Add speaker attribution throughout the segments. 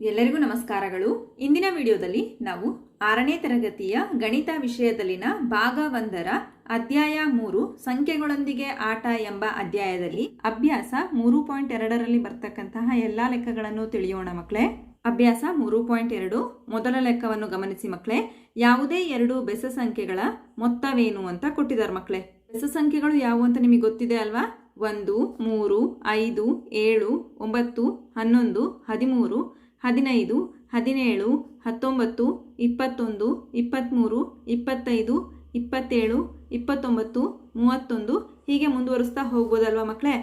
Speaker 1: ಎಲ್ಲರಿಗೂ ನಮಸ್ಕಾರಗಳು. ಇಂದಿನ ವಿಡಿಯೋದಲ್ಲಿ ನಾವು ಆರನೇ ತರಗತಿಯ ಗಣಿತ ವಿಷಯದಲ್ಲಿನ ಭಾಗ ಒಂದರ ಅಧ್ಯಾಯ ಮೂರು, ಸಂಖ್ಯೆಗಳೊಂದಿಗೆ ಆಟ ಎಂಬ ಅಧ್ಯಾಯದಲ್ಲಿ ಅಭ್ಯಾಸ ಮೂರು ಪಾಯಿಂಟ್ ಎರಡರಲ್ಲಿ ಬರ್ತಕ್ಕಂತಹ ಎಲ್ಲಾ ಲೆಕ್ಕಗಳನ್ನು ತಿಳಿಯೋಣ ಮಕ್ಕಳೇ. ಅಭ್ಯಾಸ ಮೂರು ಪಾಯಿಂಟ್ ಎರಡು, ಮೊದಲ ಲೆಕ್ಕವನ್ನು ಗಮನಿಸಿ ಮಕ್ಕಳೇ. ಯಾವುದೇ ಎರಡು ಬೆಸ ಸಂಖ್ಯೆಗಳ ಮೊತ್ತವೇನು ಅಂತ ಕೊಟ್ಟಿದ್ದಾರೆ ಮಕ್ಕಳೇ. ಬೆಸ ಸಂಖ್ಯೆಗಳು ಯಾವುವು ಅಂತ ನಿಮಗೆ ಗೊತ್ತಿದೆ ಅಲ್ವಾ? ಒಂದು, ಮೂರು, ಐದು, ಏಳು, ಒಂಬತ್ತು, ಹನ್ನೊಂದು, ಹದಿಮೂರು, ಹದಿನೈದು, ಹದಿನೇಳು, ಹತ್ತೊಂಬತ್ತು, ಇಪ್ಪತ್ತೊಂದು ಇಪ್ಪತ್ತ್ಮೂರು ಇಪ್ಪತ್ತೈದು, ಇಪ್ಪತ್ತೇಳು, ಇಪ್ಪತ್ತೊಂಬತ್ತು, ಮೂವತ್ತೊಂದು ಹೀಗೆ ಮುಂದುವರಿಸ್ತಾ ಹೋಗ್ಬೋದಲ್ವ ಮಕ್ಕಳೇ?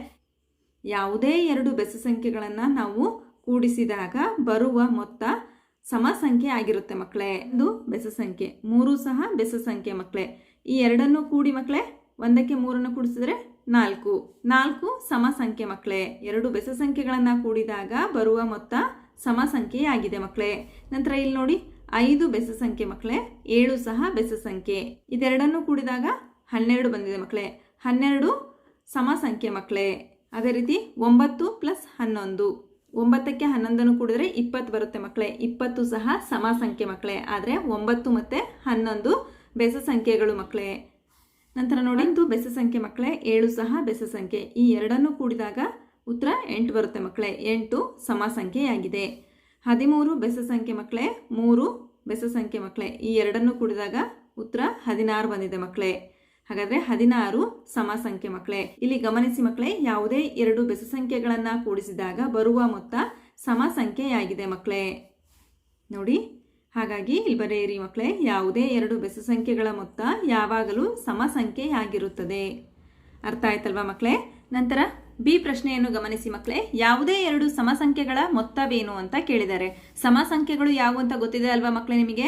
Speaker 1: ಯಾವುದೇ ಎರಡು ಬೆಸ ಸಂಖ್ಯೆಗಳನ್ನು ನಾವು ಕೂಡಿಸಿದಾಗ ಬರುವ ಮೊತ್ತ ಸಮ ಸಂಖ್ಯೆ ಆಗಿರುತ್ತೆ ಮಕ್ಕಳೇ. ಇದು ಬೆಸ ಸಂಖ್ಯೆ, ಮೂರು ಸಹ ಬೆಸ ಸಂಖ್ಯೆ ಮಕ್ಕಳೇ. ಈ ಎರಡನ್ನು ಕೂಡಿ ಮಕ್ಕಳೇ, ಒಂದಕ್ಕೆ ಮೂರನ್ನು ಕೂಡಿಸಿದ್ರೆ ನಾಲ್ಕು. ನಾಲ್ಕು ಸಮ ಸಂಖ್ಯೆ ಮಕ್ಕಳೇ ಎರಡು ಬೆಸ ಸಂಖ್ಯೆಗಳನ್ನು ಕೂಡಿದಾಗ ಬರುವ ಮೊತ್ತ ಸಮ ಸಂಖ್ಯೆಯಾಗಿದೆ ಮಕ್ಕಳೇ ನಂತರ ಇಲ್ಲಿ ನೋಡಿ, ಐದು ಬೆಸ ಸಂಖ್ಯೆ ಮಕ್ಕಳೇ ಏಳು ಸಹ ಬೆಸ ಸಂಖ್ಯೆ ಇದೆರಡನ್ನು ಕೂಡಿದಾಗ ಹನ್ನೆರಡು ಬಂದಿದೆ ಮಕ್ಕಳೇ ಹನ್ನೆರಡು ಸಮ ಸಂಖ್ಯೆ ಮಕ್ಕಳೇ ಅದೇ ರೀತಿ ಒಂಬತ್ತು ಪ್ಲಸ್ ಹನ್ನೊಂದು. ಒಂಬತ್ತಕ್ಕೆ ಹನ್ನೊಂದನ್ನು ಕೂಡಿದ್ರೆ ಇಪ್ಪತ್ತು ಬರುತ್ತೆ ಮಕ್ಕಳೇ ಇಪ್ಪತ್ತು ಸಹ ಸಮ ಸಂಖ್ಯೆ ಮಕ್ಕಳೇ ಆದರೆ ಒಂಬತ್ತು ಮತ್ತು ಹನ್ನೊಂದು ಬೆಸ ಸಂಖ್ಯೆಗಳು ಮಕ್ಕಳೇ ನಂತರ ನೋಡಿ. ಇದು ಬೆಸ ಸಂಖ್ಯೆ ಮಕ್ಕಳೇ, ಏಳು ಸಹ ಬೆಸ ಸಂಖ್ಯೆ. ಈ ಎರಡನ್ನು ಕೂಡಿದಾಗ ಉತ್ತರ ಎಂಟು ಬರುತ್ತೆ ಮಕ್ಕಳೇ. ಎಂಟು ಸಮ ಸಂಖ್ಯೆಯಾಗಿದೆ ಹದಿಮೂರು ಬೆಸ ಸಂಖ್ಯೆ ಮಕ್ಕಳೇ, ಮೂರು ಬೆಸ ಸಂಖ್ಯೆ ಮಕ್ಕಳೇ. ಈ ಎರಡನ್ನು ಕೂಡಿದಾಗ ಉತ್ತರ ಹದಿನಾರು ಬಂದಿದೆ ಮಕ್ಕಳೇ. ಹಾಗಾದ್ರೆ ಹದಿನಾರು ಸಮ ಸಂಖ್ಯೆ ಮಕ್ಕಳೇ. ಇಲ್ಲಿ ಗಮನಿಸಿ ಮಕ್ಕಳೇ, ಯಾವುದೇ ಎರಡು ಬೆಸ ಸಂಖ್ಯೆಗಳನ್ನು ಕೂಡಿಸಿದಾಗ ಬರುವ ಮೊತ್ತ ಸಮ ಸಂಖ್ಯೆಯಾಗಿದೆ ಮಕ್ಕಳೇ. ನೋಡಿ. ಹಾಗಾಗಿ ಇಲ್ಲಿ ಬರೆಯಿರಿ ಮಕ್ಕಳೇ, ಯಾವುದೇ ಎರಡು ಬೆಸ ಸಂಖ್ಯೆಗಳ ಮೊತ್ತ ಯಾವಾಗಲೂ ಸಮ ಸಂಖ್ಯೆಯಾಗಿರುತ್ತದೆ. ಅರ್ಥ ಆಯ್ತಲ್ವಾ ಮಕ್ಕಳೇ? ನಂತರ ಬಿ ಪ್ರಶ್ನೆಯನ್ನು ಗಮನಿಸಿ ಮಕ್ಕಳೇ, ಯಾವುದೇ ಎರಡು ಸಮ ಸಂಖ್ಯೆಗಳ ಮೊತ್ತವೇನು ಅಂತ ಕೇಳಿದ್ದಾರೆ ಸಮ ಸಂಖ್ಯೆಗಳು ಯಾವುವು ಅಂತ ಗೊತ್ತಿದೆ ಅಲ್ವಾ ಮಕ್ಕಳೇ ನಿಮಗೆ?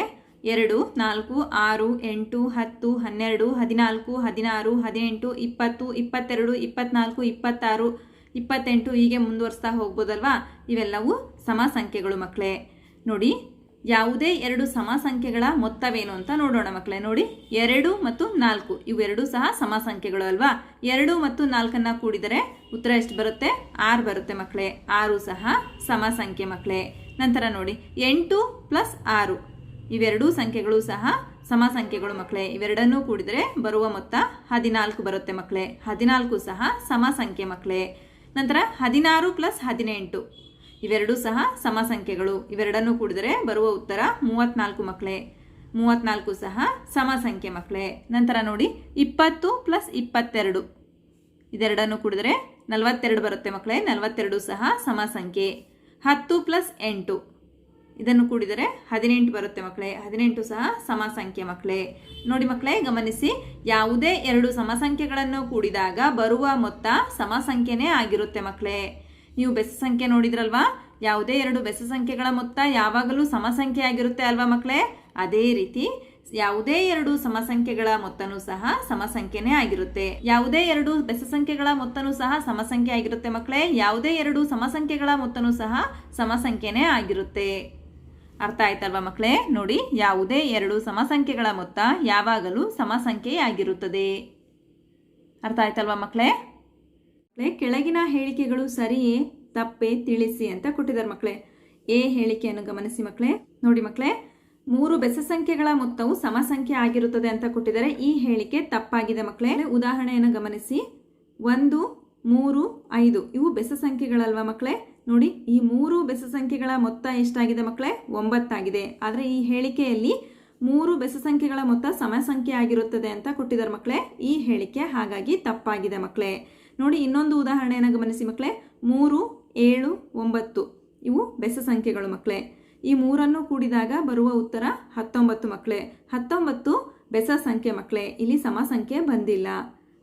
Speaker 1: ಎರಡು, ನಾಲ್ಕು, ಆರು, ಎಂಟು, ಹತ್ತು, ಹನ್ನೆರಡು, ಹದಿನಾಲ್ಕು, ಹದಿನಾರು, ಹದಿನೆಂಟು, ಇಪ್ಪತ್ತು, ಇಪ್ಪತ್ತೆರಡು, ಇಪ್ಪತ್ನಾಲ್ಕು, ಇಪ್ಪತ್ತಾರು, ಇಪ್ಪತ್ತೆಂಟು ಹೀಗೆ ಮುಂದುವರಿಸ್ತಾ ಹೋಗ್ಬೋದಲ್ವಾ? ಇವೆಲ್ಲವೂ ಸಮ ಸಂಖ್ಯೆಗಳು ಮಕ್ಕಳೇ. ನೋಡಿ ಯಾವುದೇ ಎರಡು ಸಮ ಸಂಖ್ಯೆಗಳ ಮೊತ್ತವೇನು ಅಂತ ನೋಡೋಣ ಮಕ್ಕಳೇ, ನೋಡಿ. ಎರಡು ಮತ್ತು ನಾಲ್ಕು, ಇವೆರಡೂ ಸಹ ಸಮ ಸಂಖ್ಯೆಗಳು ಅಲ್ವಾ? ಎರಡು ಮತ್ತು ನಾಲ್ಕನ್ನ ಕೂಡಿದರೆ ಉತ್ತರ ಎಷ್ಟು ಬರುತ್ತೆ? ಆರು ಬರುತ್ತೆ ಮಕ್ಕಳೇ. ಆರು ಸಹ ಸಮ ಸಂಖ್ಯೆ ಮಕ್ಕಳೇ. ನಂತರ ನೋಡಿ, ಎಂಟು ಪ್ಲಸ್ ಆರು, ಇವೆರಡೂ ಸಂಖ್ಯೆಗಳು ಸಹ ಸಮ ಸಂಖ್ಯೆಗಳು ಮಕ್ಕಳೇ. ಇವೆರಡನ್ನೂ ಕೂಡಿದರೆ ಬರುವ ಮೊತ್ತ ಹದಿನಾಲ್ಕು ಬರುತ್ತೆ ಮಕ್ಕಳೇ. ಹದಿನಾಲ್ಕು ಸಹ ಸಮ ಸಂಖ್ಯೆ ಮಕ್ಕಳೇ. ನಂತರ ಹದಿನಾರು ಪ್ಲಸ್ ಹದಿನೆಂಟು ಇವೆರಡೂ ಸಹ ಸಮ ಸಂಖ್ಯೆಗಳು ಇವೆರಡನ್ನೂ ಕೂಡಿದರೆ ಬರುವ ಉತ್ತರ ಮೂವತ್ನಾಲ್ಕು ಮಕ್ಕಳೇ ಮೂವತ್ನಾಲ್ಕು ಸಹ ಸಮ ಸಂಖ್ಯೆ ಮಕ್ಕಳೇ ನಂತರ ನೋಡಿ, ಇಪ್ಪತ್ತು ಪ್ಲಸ್ ಇಪ್ಪತ್ತೆರಡು. ಇದೆರಡನ್ನು ಕೂಡಿದರೆ ನಲವತ್ತೆರಡು ಬರುತ್ತೆ ಮಕ್ಕಳೇ ನಲವತ್ತೆರಡು ಸಹ ಸಮ ಸಂಖ್ಯೆ ಹತ್ತು ಪ್ಲಸ್ ಎಂಟು. ಇದನ್ನು ಕೂಡಿದರೆ ಹದಿನೆಂಟು ಬರುತ್ತೆ ಮಕ್ಕಳೇ ಹದಿನೆಂಟು ಸಹ ಸಮ ಸಂಖ್ಯೆ ಮಕ್ಕಳೇ ನೋಡಿ ಮಕ್ಕಳೇ ಗಮನಿಸಿ. ಯಾವುದೇ ಎರಡು ಸಮಸಂಖ್ಯೆಗಳನ್ನು ಕೂಡಿದಾಗ ಬರುವ ಮೊತ್ತ ಸಮ ಸಂಖ್ಯೆನೇ ಆಗಿರುತ್ತೆ ಮಕ್ಕಳೇ ನೀವು ಬೆಸ ಸಂಖ್ಯೆ ನೋಡಿದ್ರಲ್ವಾ? ಯಾವುದೇ ಎರಡು ಬೆಸ ಸಂಖ್ಯೆಗಳ ಮೊತ್ತ ಯಾವಾಗಲೂ ಸಮಸಂಖ್ಯೆ ಆಗಿರುತ್ತೆ ಅಲ್ವಾ ಮಕ್ಕಳೇ ಅದೇ ರೀತಿ ಯಾವುದೇ ಎರಡು ಸಮಸಂಖ್ಯೆಗಳ ಮೊತ್ತನೂ ಸಹ ಸಮಸಂಖ್ಯೆನೇ ಆಗಿರುತ್ತೆ. ಯಾವುದೇ ಎರಡು ಬೆಸ ಸಂಖ್ಯೆಗಳ ಮೊತ್ತನೂ ಸಹ ಸಮಸಂಖ್ಯೆ ಆಗಿರುತ್ತೆ ಮಕ್ಕಳೇ ಯಾವುದೇ ಎರಡು ಸಮಸಂಖ್ಯೆಗಳ ಮೊತ್ತನೂ ಸಹ ಸಮಸಂಖ್ಯೆನೇ ಆಗಿರುತ್ತೆ. ಅರ್ಥ ಆಯ್ತಲ್ವಾ ಮಕ್ಕಳೇ ನೋಡಿ, ಯಾವುದೇ ಎರಡು ಸಮಸಂಖ್ಯೆಗಳ ಮೊತ್ತ ಯಾವಾಗಲೂ ಸಮಸಂಖ್ಯೆಯಾಗಿರುತ್ತದೆ. ಅರ್ಥ ಆಯ್ತಲ್ವಾ ಮಕ್ಕಳೇ ಮಕ್ಕಳೇ ಕೆಳಗಿನ ಹೇಳಿಕೆಗಳು ಸರಿಯೇ, ತಪ್ಪೇ, ತಿಳಿಸಿ ಅಂತ ಕೊಟ್ಟಿದ್ದಾರೆ ಮಕ್ಕಳೇ ಎ ಹೇಳಿಕೆಯನ್ನು ಗಮನಿಸಿ ಮಕ್ಕಳೇ ನೋಡಿ ಮಕ್ಕಳೇ ಮೂರು ಬೆಸ ಸಂಖ್ಯೆಗಳ ಮೊತ್ತವು ಸಮ ಸಂಖ್ಯೆ ಆಗಿರುತ್ತದೆ ಅಂತ ಕೊಟ್ಟಿದ್ದಾರೆ. ಈ ಹೇಳಿಕೆ ತಪ್ಪಾಗಿದೆ ಮಕ್ಕಳೇ ಉದಾಹರಣೆಯನ್ನು ಗಮನಿಸಿ. ಒಂದು, ಮೂರು, ಐದು. ಇವು ಬೆಸ ಸಂಖ್ಯೆಗಳಲ್ವಾ ಮಕ್ಕಳೇ ನೋಡಿ, ಈ ಮೂರು ಬೆಸ ಸಂಖ್ಯೆಗಳ ಮೊತ್ತ ಎಷ್ಟಾಗಿದೆ ಮಕ್ಕಳೇ ಒಂಬತ್ತಾಗಿದೆ. ಆದರೆ ಈ ಹೇಳಿಕೆಯಲ್ಲಿ ಮೂರು ಬೆಸ ಸಂಖ್ಯೆಗಳ ಮೊತ್ತ ಸಮ ಸಂಖ್ಯೆ ಆಗಿರುತ್ತದೆ ಅಂತ ಕೊಟ್ಟಿದ್ದಾರೆ ಮಕ್ಕಳೇ ಈ ಹೇಳಿಕೆ ಹಾಗಾಗಿ ತಪ್ಪಾಗಿದೆ ಮಕ್ಕಳೇ ನೋಡಿ ಇನ್ನೊಂದು ಉದಾಹರಣೆಯನ್ನು ಗಮನಿಸಿ ಮಕ್ಕಳೇ. ಮೂರು, ಏಳು, ಒಂಬತ್ತು. ಇವು ಬೆಸ ಸಂಖ್ಯೆಗಳು ಮಕ್ಕಳೇ. ಈ ಮೂರನ್ನು ಕೂಡಿದಾಗ ಬರುವ ಉತ್ತರ ಹತ್ತೊಂಬತ್ತು ಮಕ್ಕಳೇ. ಹತ್ತೊಂಬತ್ತು ಬೆಸ ಸಂಖ್ಯೆ ಮಕ್ಕಳೇ. ಇಲ್ಲಿ ಸಮ ಸಂಖ್ಯೆ ಬಂದಿಲ್ಲ.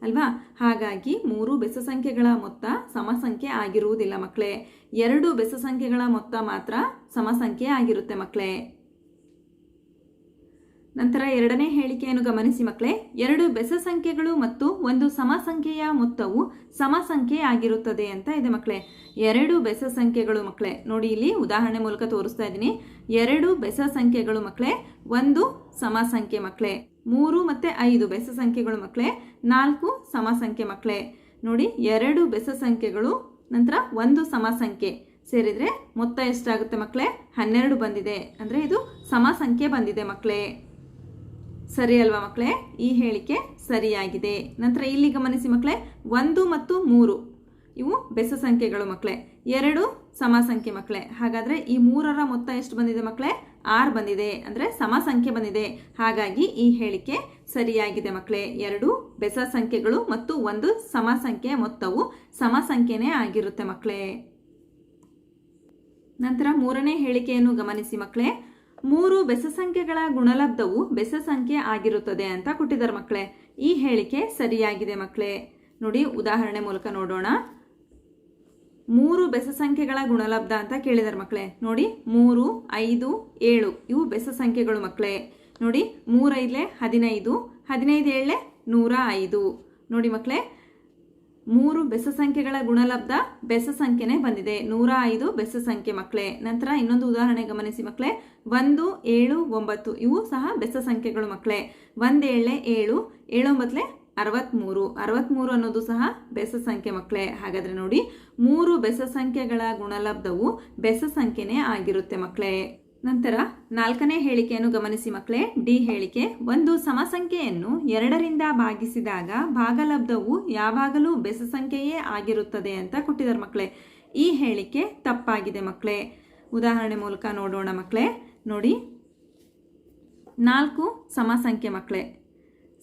Speaker 1: ಅಲ್ವಾ? ಹಾಗಾಗಿ ಮೂರು ಬೆಸ ಸಂಖ್ಯೆಗಳ ಮೊತ್ತ ಸಮ ಸಂಖ್ಯೆ ಆಗಿರುವುದಿಲ್ಲ ಮಕ್ಕಳೇ. ಎರಡು ಬೆಸ ಸಂಖ್ಯೆಗಳ ಮೊತ್ತ ಮಾತ್ರ ಸಮ ಸಂಖ್ಯೆ ಆಗಿರುತ್ತೆ ಮಕ್ಕಳೇ. ನಂತರ ಎರಡನೇ ಹೇಳಿಕೆಯನ್ನು ಗಮನಿಸಿ ಮಕ್ಕಳೇ. ಎರಡು ಬೆಸ ಸಂಖ್ಯೆಗಳು ಮತ್ತು ಒಂದು ಸಮ ಸಂಖ್ಯೆಯ ಮೊತ್ತವು ಸಮ ಸಂಖ್ಯೆ ಆಗಿರುತ್ತದೆ ಅಂತ ಇದೆ ಮಕ್ಕಳೇ. ಎರಡು ಬೆಸ ಸಂಖ್ಯೆಗಳು ಮಕ್ಕಳೇ. ನೋಡಿ ಇಲ್ಲಿ ಉದಾಹರಣೆ ಮೂಲಕ ತೋರಿಸ್ತಾ ಇದ್ದೀನಿ. ಎರಡು ಬೆಸ ಸಂಖ್ಯೆಗಳು ಮಕ್ಕಳೇ. ಒಂದು ಸಮ ಸಂಖ್ಯೆ ಮಕ್ಕಳೇ. ಮೂರು ಮತ್ತು ಐದು ಬೆಸ ಸಂಖ್ಯೆಗಳು ಮಕ್ಕಳೇ. ನಾಲ್ಕು ಸಮ ಸಂಖ್ಯೆ ಮಕ್ಕಳೇ. ನೋಡಿ ಎರಡು ಬೆಸ ಸಂಖ್ಯೆಗಳು ನಂತರ ಒಂದು ಸಮ ಸಂಖ್ಯೆ ಸೇರಿದರೆ ಮೊತ್ತ ಎಷ್ಟಾಗುತ್ತೆ ಮಕ್ಕಳೇ? ಹನ್ನೆರಡು ಬಂದಿದೆ. ಅಂದರೆ ಇದು ಸಮ ಸಂಖ್ಯೆ ಬಂದಿದೆ ಮಕ್ಕಳೇ. ಸರಿ ಅಲ್ವಾ ಮಕ್ಕಳೇ? ಈ ಹೇಳಿಕೆ ಸರಿಯಾಗಿದೆ. ನಂತರ ಇಲ್ಲಿ ಗಮನಿಸಿ ಮಕ್ಕಳೇ, ಒಂದು ಮತ್ತು ಮೂರು. ಇವು ಬೆಸ ಸಂಖ್ಯೆಗಳು ಮಕ್ಕಳೇ. ಎರಡು ಸಮ ಸಂಖ್ಯೆ ಮಕ್ಕಳೇ. ಹಾಗಾದರೆ ಈ ಮೂರರ ಮೊತ್ತ ಎಷ್ಟು ಬಂದಿದೆ ಮಕ್ಕಳೇ? ಆರು ಬಂದಿದೆ. ಅಂದರೆ ಸಮ ಸಂಖ್ಯೆ ಬಂದಿದೆ. ಹಾಗಾಗಿ ಈ ಹೇಳಿಕೆ ಸರಿಯಾಗಿದೆ ಮಕ್ಕಳೇ. ಎರಡು ಬೆಸ ಸಂಖ್ಯೆಗಳು ಮತ್ತು ಒಂದು ಸಮ ಸಂಖ್ಯೆ ಮೊತ್ತವು ಸಮ ಸಂಖ್ಯೆನೇ ಆಗಿರುತ್ತೆ ಮಕ್ಕಳೇ. ನಂತರ ಮೂರನೇ ಹೇಳಿಕೆಯನ್ನು ಗಮನಿಸಿ ಮಕ್ಕಳೇ. ಮೂರು ಬೆಸ ಸಂಖ್ಯೆಗಳ ಗುಣಲಬ್ಧವು ಬೆಸ ಸಂಖ್ಯೆ ಆಗಿರುತ್ತದೆ ಅಂತ ಕೊಟ್ಟಿದ್ದಾರೆ ಮಕ್ಕಳೇ. ಈ ಹೇಳಿಕೆ ಸರಿಯಾಗಿದೆ ಮಕ್ಕಳೇ. ನೋಡಿ, ಉದಾಹರಣೆ ಮೂಲಕ ನೋಡೋಣ. ಮೂರು ಬೆಸ ಸಂಖ್ಯೆಗಳ ಗುಣಲಬ್ಧ ಅಂತ ಕೇಳಿದ್ದಾರೆ ಮಕ್ಕಳೇ. ನೋಡಿ, ಮೂರು, ಐದು, ಏಳು, ಇವು ಬೆಸ ಸಂಖ್ಯೆಗಳು ಮಕ್ಕಳೇ. ನೋಡಿ, ಮೂರೈದ್ಲೆ ಹದಿನೈದು ಹದಿನೈದು ಏಳೆ ನೂರ ಐದು. ನೋಡಿ ಮಕ್ಕಳೇ ಮೂರು ಬೆಸ ಸಂಖ್ಯೆಗಳ ಗುಣಲಬ್ಧ ಬೆಸ ಸಂಖ್ಯೆನೇ ಬಂದಿದೆ. ನೂರ ಐದು ಬೆಸ ಸಂಖ್ಯೆ ಮಕ್ಕಳೇ ನಂತರ ಇನ್ನೊಂದು ಉದಾಹರಣೆ ಗಮನಿಸಿ ಮಕ್ಕಳೇ ಒಂದು, ಏಳು, ಒಂಬತ್ತು ಇವು ಸಹ ಬೆಸ ಸಂಖ್ಯೆಗಳು ಮಕ್ಕಳೇ ಒಂದು ಏಳೆ ಏಳು ಏಳೊಂಬತ್ತಲೆ ಅರವತ್ತ್ಮೂರು ಅರವತ್ತ್ಮೂರು ಅನ್ನೋದು ಸಹ ಬೆಸ ಸಂಖ್ಯೆ ಮಕ್ಕಳೇ ಹಾಗಾದರೆ ನೋಡಿ, ಮೂರು ಬೆಸ ಸಂಖ್ಯೆಗಳ ಗುಣಲಬ್ಧವು ಬೆಸ ಸಂಖ್ಯೆನೇ ಆಗಿರುತ್ತೆ ಮಕ್ಕಳೇ ನಂತರ ನಾಲ್ಕನೇ ಹೇಳಿಕೆಯನ್ನು ಗಮನಿಸಿ ಮಕ್ಕಳೇ. ಡಿ ಹೇಳಿಕೆ, ಒಂದು ಸಮಸಂಖ್ಯೆಯನ್ನು ಎರಡರಿಂದ ಭಾಗಿಸಿದಾಗ ಭಾಗಲಬ್ಧವು ಯಾವಾಗಲೂ ಬೆಸ ಸಂಖ್ಯೆಯೇ ಆಗಿರುತ್ತದೆ ಅಂತ ಕೊಟ್ಟಿದ್ದಾರೆ ಮಕ್ಕಳೇ. ಈ ಹೇಳಿಕೆ ತಪ್ಪಾಗಿದೆ ಮಕ್ಕಳೇ. ಉದಾಹರಣೆ ಮೂಲಕ ನೋಡೋಣ ಮಕ್ಕಳೇ. ನೋಡಿ. ನಾಲ್ಕು ಸಮಸಂಖ್ಯೆ ಮಕ್ಕಳೇ.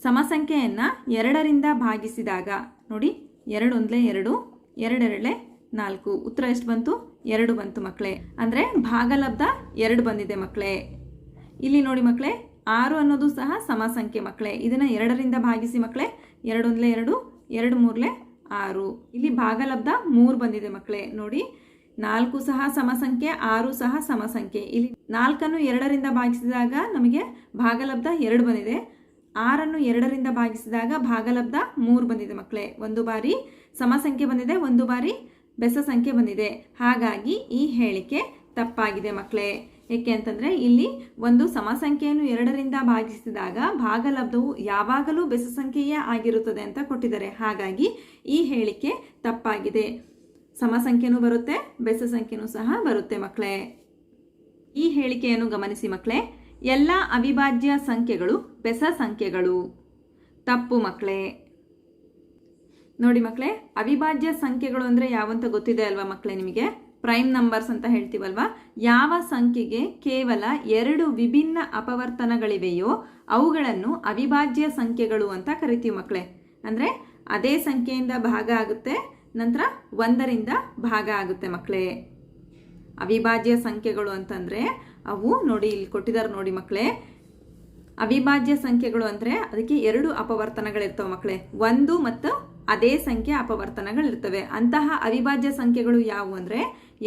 Speaker 1: ಸಮಸಂಖ್ಯೆಯನ್ನು ಎರಡರಿಂದ ಭಾಗಿಸಿದಾಗ, ನೋಡಿ ಎರಡು ಒಂದಲೇ ಎರಡು, ಎರಡೆರಡಲೆ ನಾಲ್ಕು. ಉತ್ತರ ಎಷ್ಟು ಬಂತು? ಎರಡು ಬಂತು ಮಕ್ಕಳೇ. ಅಂದರೆ ಭಾಗಲಬ್ಧ ಎರಡು ಬಂದಿದೆ ಮಕ್ಕಳೇ. ಇಲ್ಲಿ ನೋಡಿ ಮಕ್ಕಳೇ, ಆರು ಅನ್ನೋದು ಸಹ ಸಮ ಸಂಖ್ಯೆ ಮಕ್ಕಳೇ. ಇದನ್ನು ಎರಡರಿಂದ ಭಾಗಿಸಿ ಮಕ್ಕಳೇ ಎರಡು ಒಂದಲೇ ಎರಡು ಎರಡು ಮೂರಲೆ ಆರು. ಇಲ್ಲಿ ಭಾಗಲಬ್ಧ ಮೂರು ಬಂದಿದೆ ಮಕ್ಕಳೇ. ನೋಡಿ, ನಾಲ್ಕು ಸಹ ಸಮಸಂಖ್ಯೆ, ಆರು ಸಹ ಸಮಸಂಖ್ಯೆ. ಇಲ್ಲಿ ನಾಲ್ಕನ್ನು ಎರಡರಿಂದ ಭಾಗಿಸಿದಾಗ ನಮಗೆ ಭಾಗಲಬ್ಧ ಎರಡು ಬಂದಿದೆ. ಆರನ್ನು ಎರಡರಿಂದ ಭಾಗಿಸಿದಾಗ ಭಾಗಲಬ್ಧ ಮೂರು ಬಂದಿದೆ ಮಕ್ಕಳೇ. ಒಂದು ಬಾರಿ ಸಮಸಂಖ್ಯೆ ಬಂದಿದೆ, ಒಂದು ಬಾರಿ ಬೆಸ ಸಂಖ್ಯೆ ಬಂದಿದೆ. ಹಾಗಾಗಿ ಈ ಹೇಳಿಕೆ ತಪ್ಪಾಗಿದೆ ಮಕ್ಕಳೇ ಏಕೆ ಅಂತಂದರೆ ಇಲ್ಲಿ ಒಂದು ಸಮಸಂಖ್ಯೆಯನ್ನು ಎರಡರಿಂದ ಭಾಗಿಸಿದಾಗ ಭಾಗಲಬ್ಧವು ಯಾವಾಗಲೂ ಬೆಸ ಸಂಖ್ಯೆಯೇ ಆಗಿರುತ್ತದೆ ಅಂತ ಕೊಟ್ಟಿದ್ದಾರೆ. ಹಾಗಾಗಿ ಈ ಹೇಳಿಕೆ ತಪ್ಪಾಗಿದೆ. ಸಮ ಸಂಖ್ಯೆನೂ ಬರುತ್ತೆ, ಬೆಸ ಸಂಖ್ಯೆನೂ ಸಹ ಬರುತ್ತೆ ಮಕ್ಕಳೇ ಈ ಹೇಳಿಕೆಯನ್ನು ಗಮನಿಸಿ ಮಕ್ಕಳೇ ಎಲ್ಲ ಅವಿಭಾಜ್ಯ ಸಂಖ್ಯೆಗಳು ಬೆಸ ಸಂಖ್ಯೆಗಳು. ತಪ್ಪು ಮಕ್ಕಳೇ ನೋಡಿ ಮಕ್ಕಳೇ, ಅವಿಭಾಜ್ಯ ಸಂಖ್ಯೆಗಳು ಅಂದರೆ ಯಾವಂತ ಗೊತ್ತಿದೆ ಅಲ್ವಾ ಮಕ್ಕಳೇ ನಿಮಗೆ? ಪ್ರೈಮ್ ನಂಬರ್ಸ್ ಅಂತ ಹೇಳ್ತೀವಲ್ವಾ? ಯಾವ ಸಂಖ್ಯೆಗೆ ಕೇವಲ ಎರಡು ವಿಭಿನ್ನ ಅಪವರ್ತನಗಳಿವೆಯೋ ಅವುಗಳನ್ನು ಅವಿಭಾಜ್ಯ ಸಂಖ್ಯೆಗಳು ಅಂತ ಕರಿತೀವಿ ಮಕ್ಕಳೇ. ಅಂದರೆ ಅದೇ ಸಂಖ್ಯೆಯಿಂದ ಭಾಗ ಆಗುತ್ತೆ, ನಂತರ ಒಂದರಿಂದ ಭಾಗ ಆಗುತ್ತೆ ಮಕ್ಕಳೇ. ಅವಿಭಾಜ್ಯ ಸಂಖ್ಯೆಗಳು ಅಂತಂದರೆ ಅವು ನೋಡಿ ಇಲ್ಲಿ ಕೊಟ್ಟಿದ್ದಾರೆ ನೋಡಿ ಮಕ್ಕಳೇ. ಅವಿಭಾಜ್ಯ ಸಂಖ್ಯೆಗಳು ಅಂದರೆ ಅದಕ್ಕೆ ಎರಡು ಅಪವರ್ತನಗಳಿರ್ತವೆ ಮಕ್ಕಳೇ. ಒಂದು ಮತ್ತು ಅದೇ ಸಂಖ್ಯೆ ಅಪವರ್ತನಗಳಿರ್ತವೆ ಅಂತಹ ಅವಿಭಾಜ್ಯ ಸಂಖ್ಯೆಗಳು ಯಾವುವು ಅಂದರೆ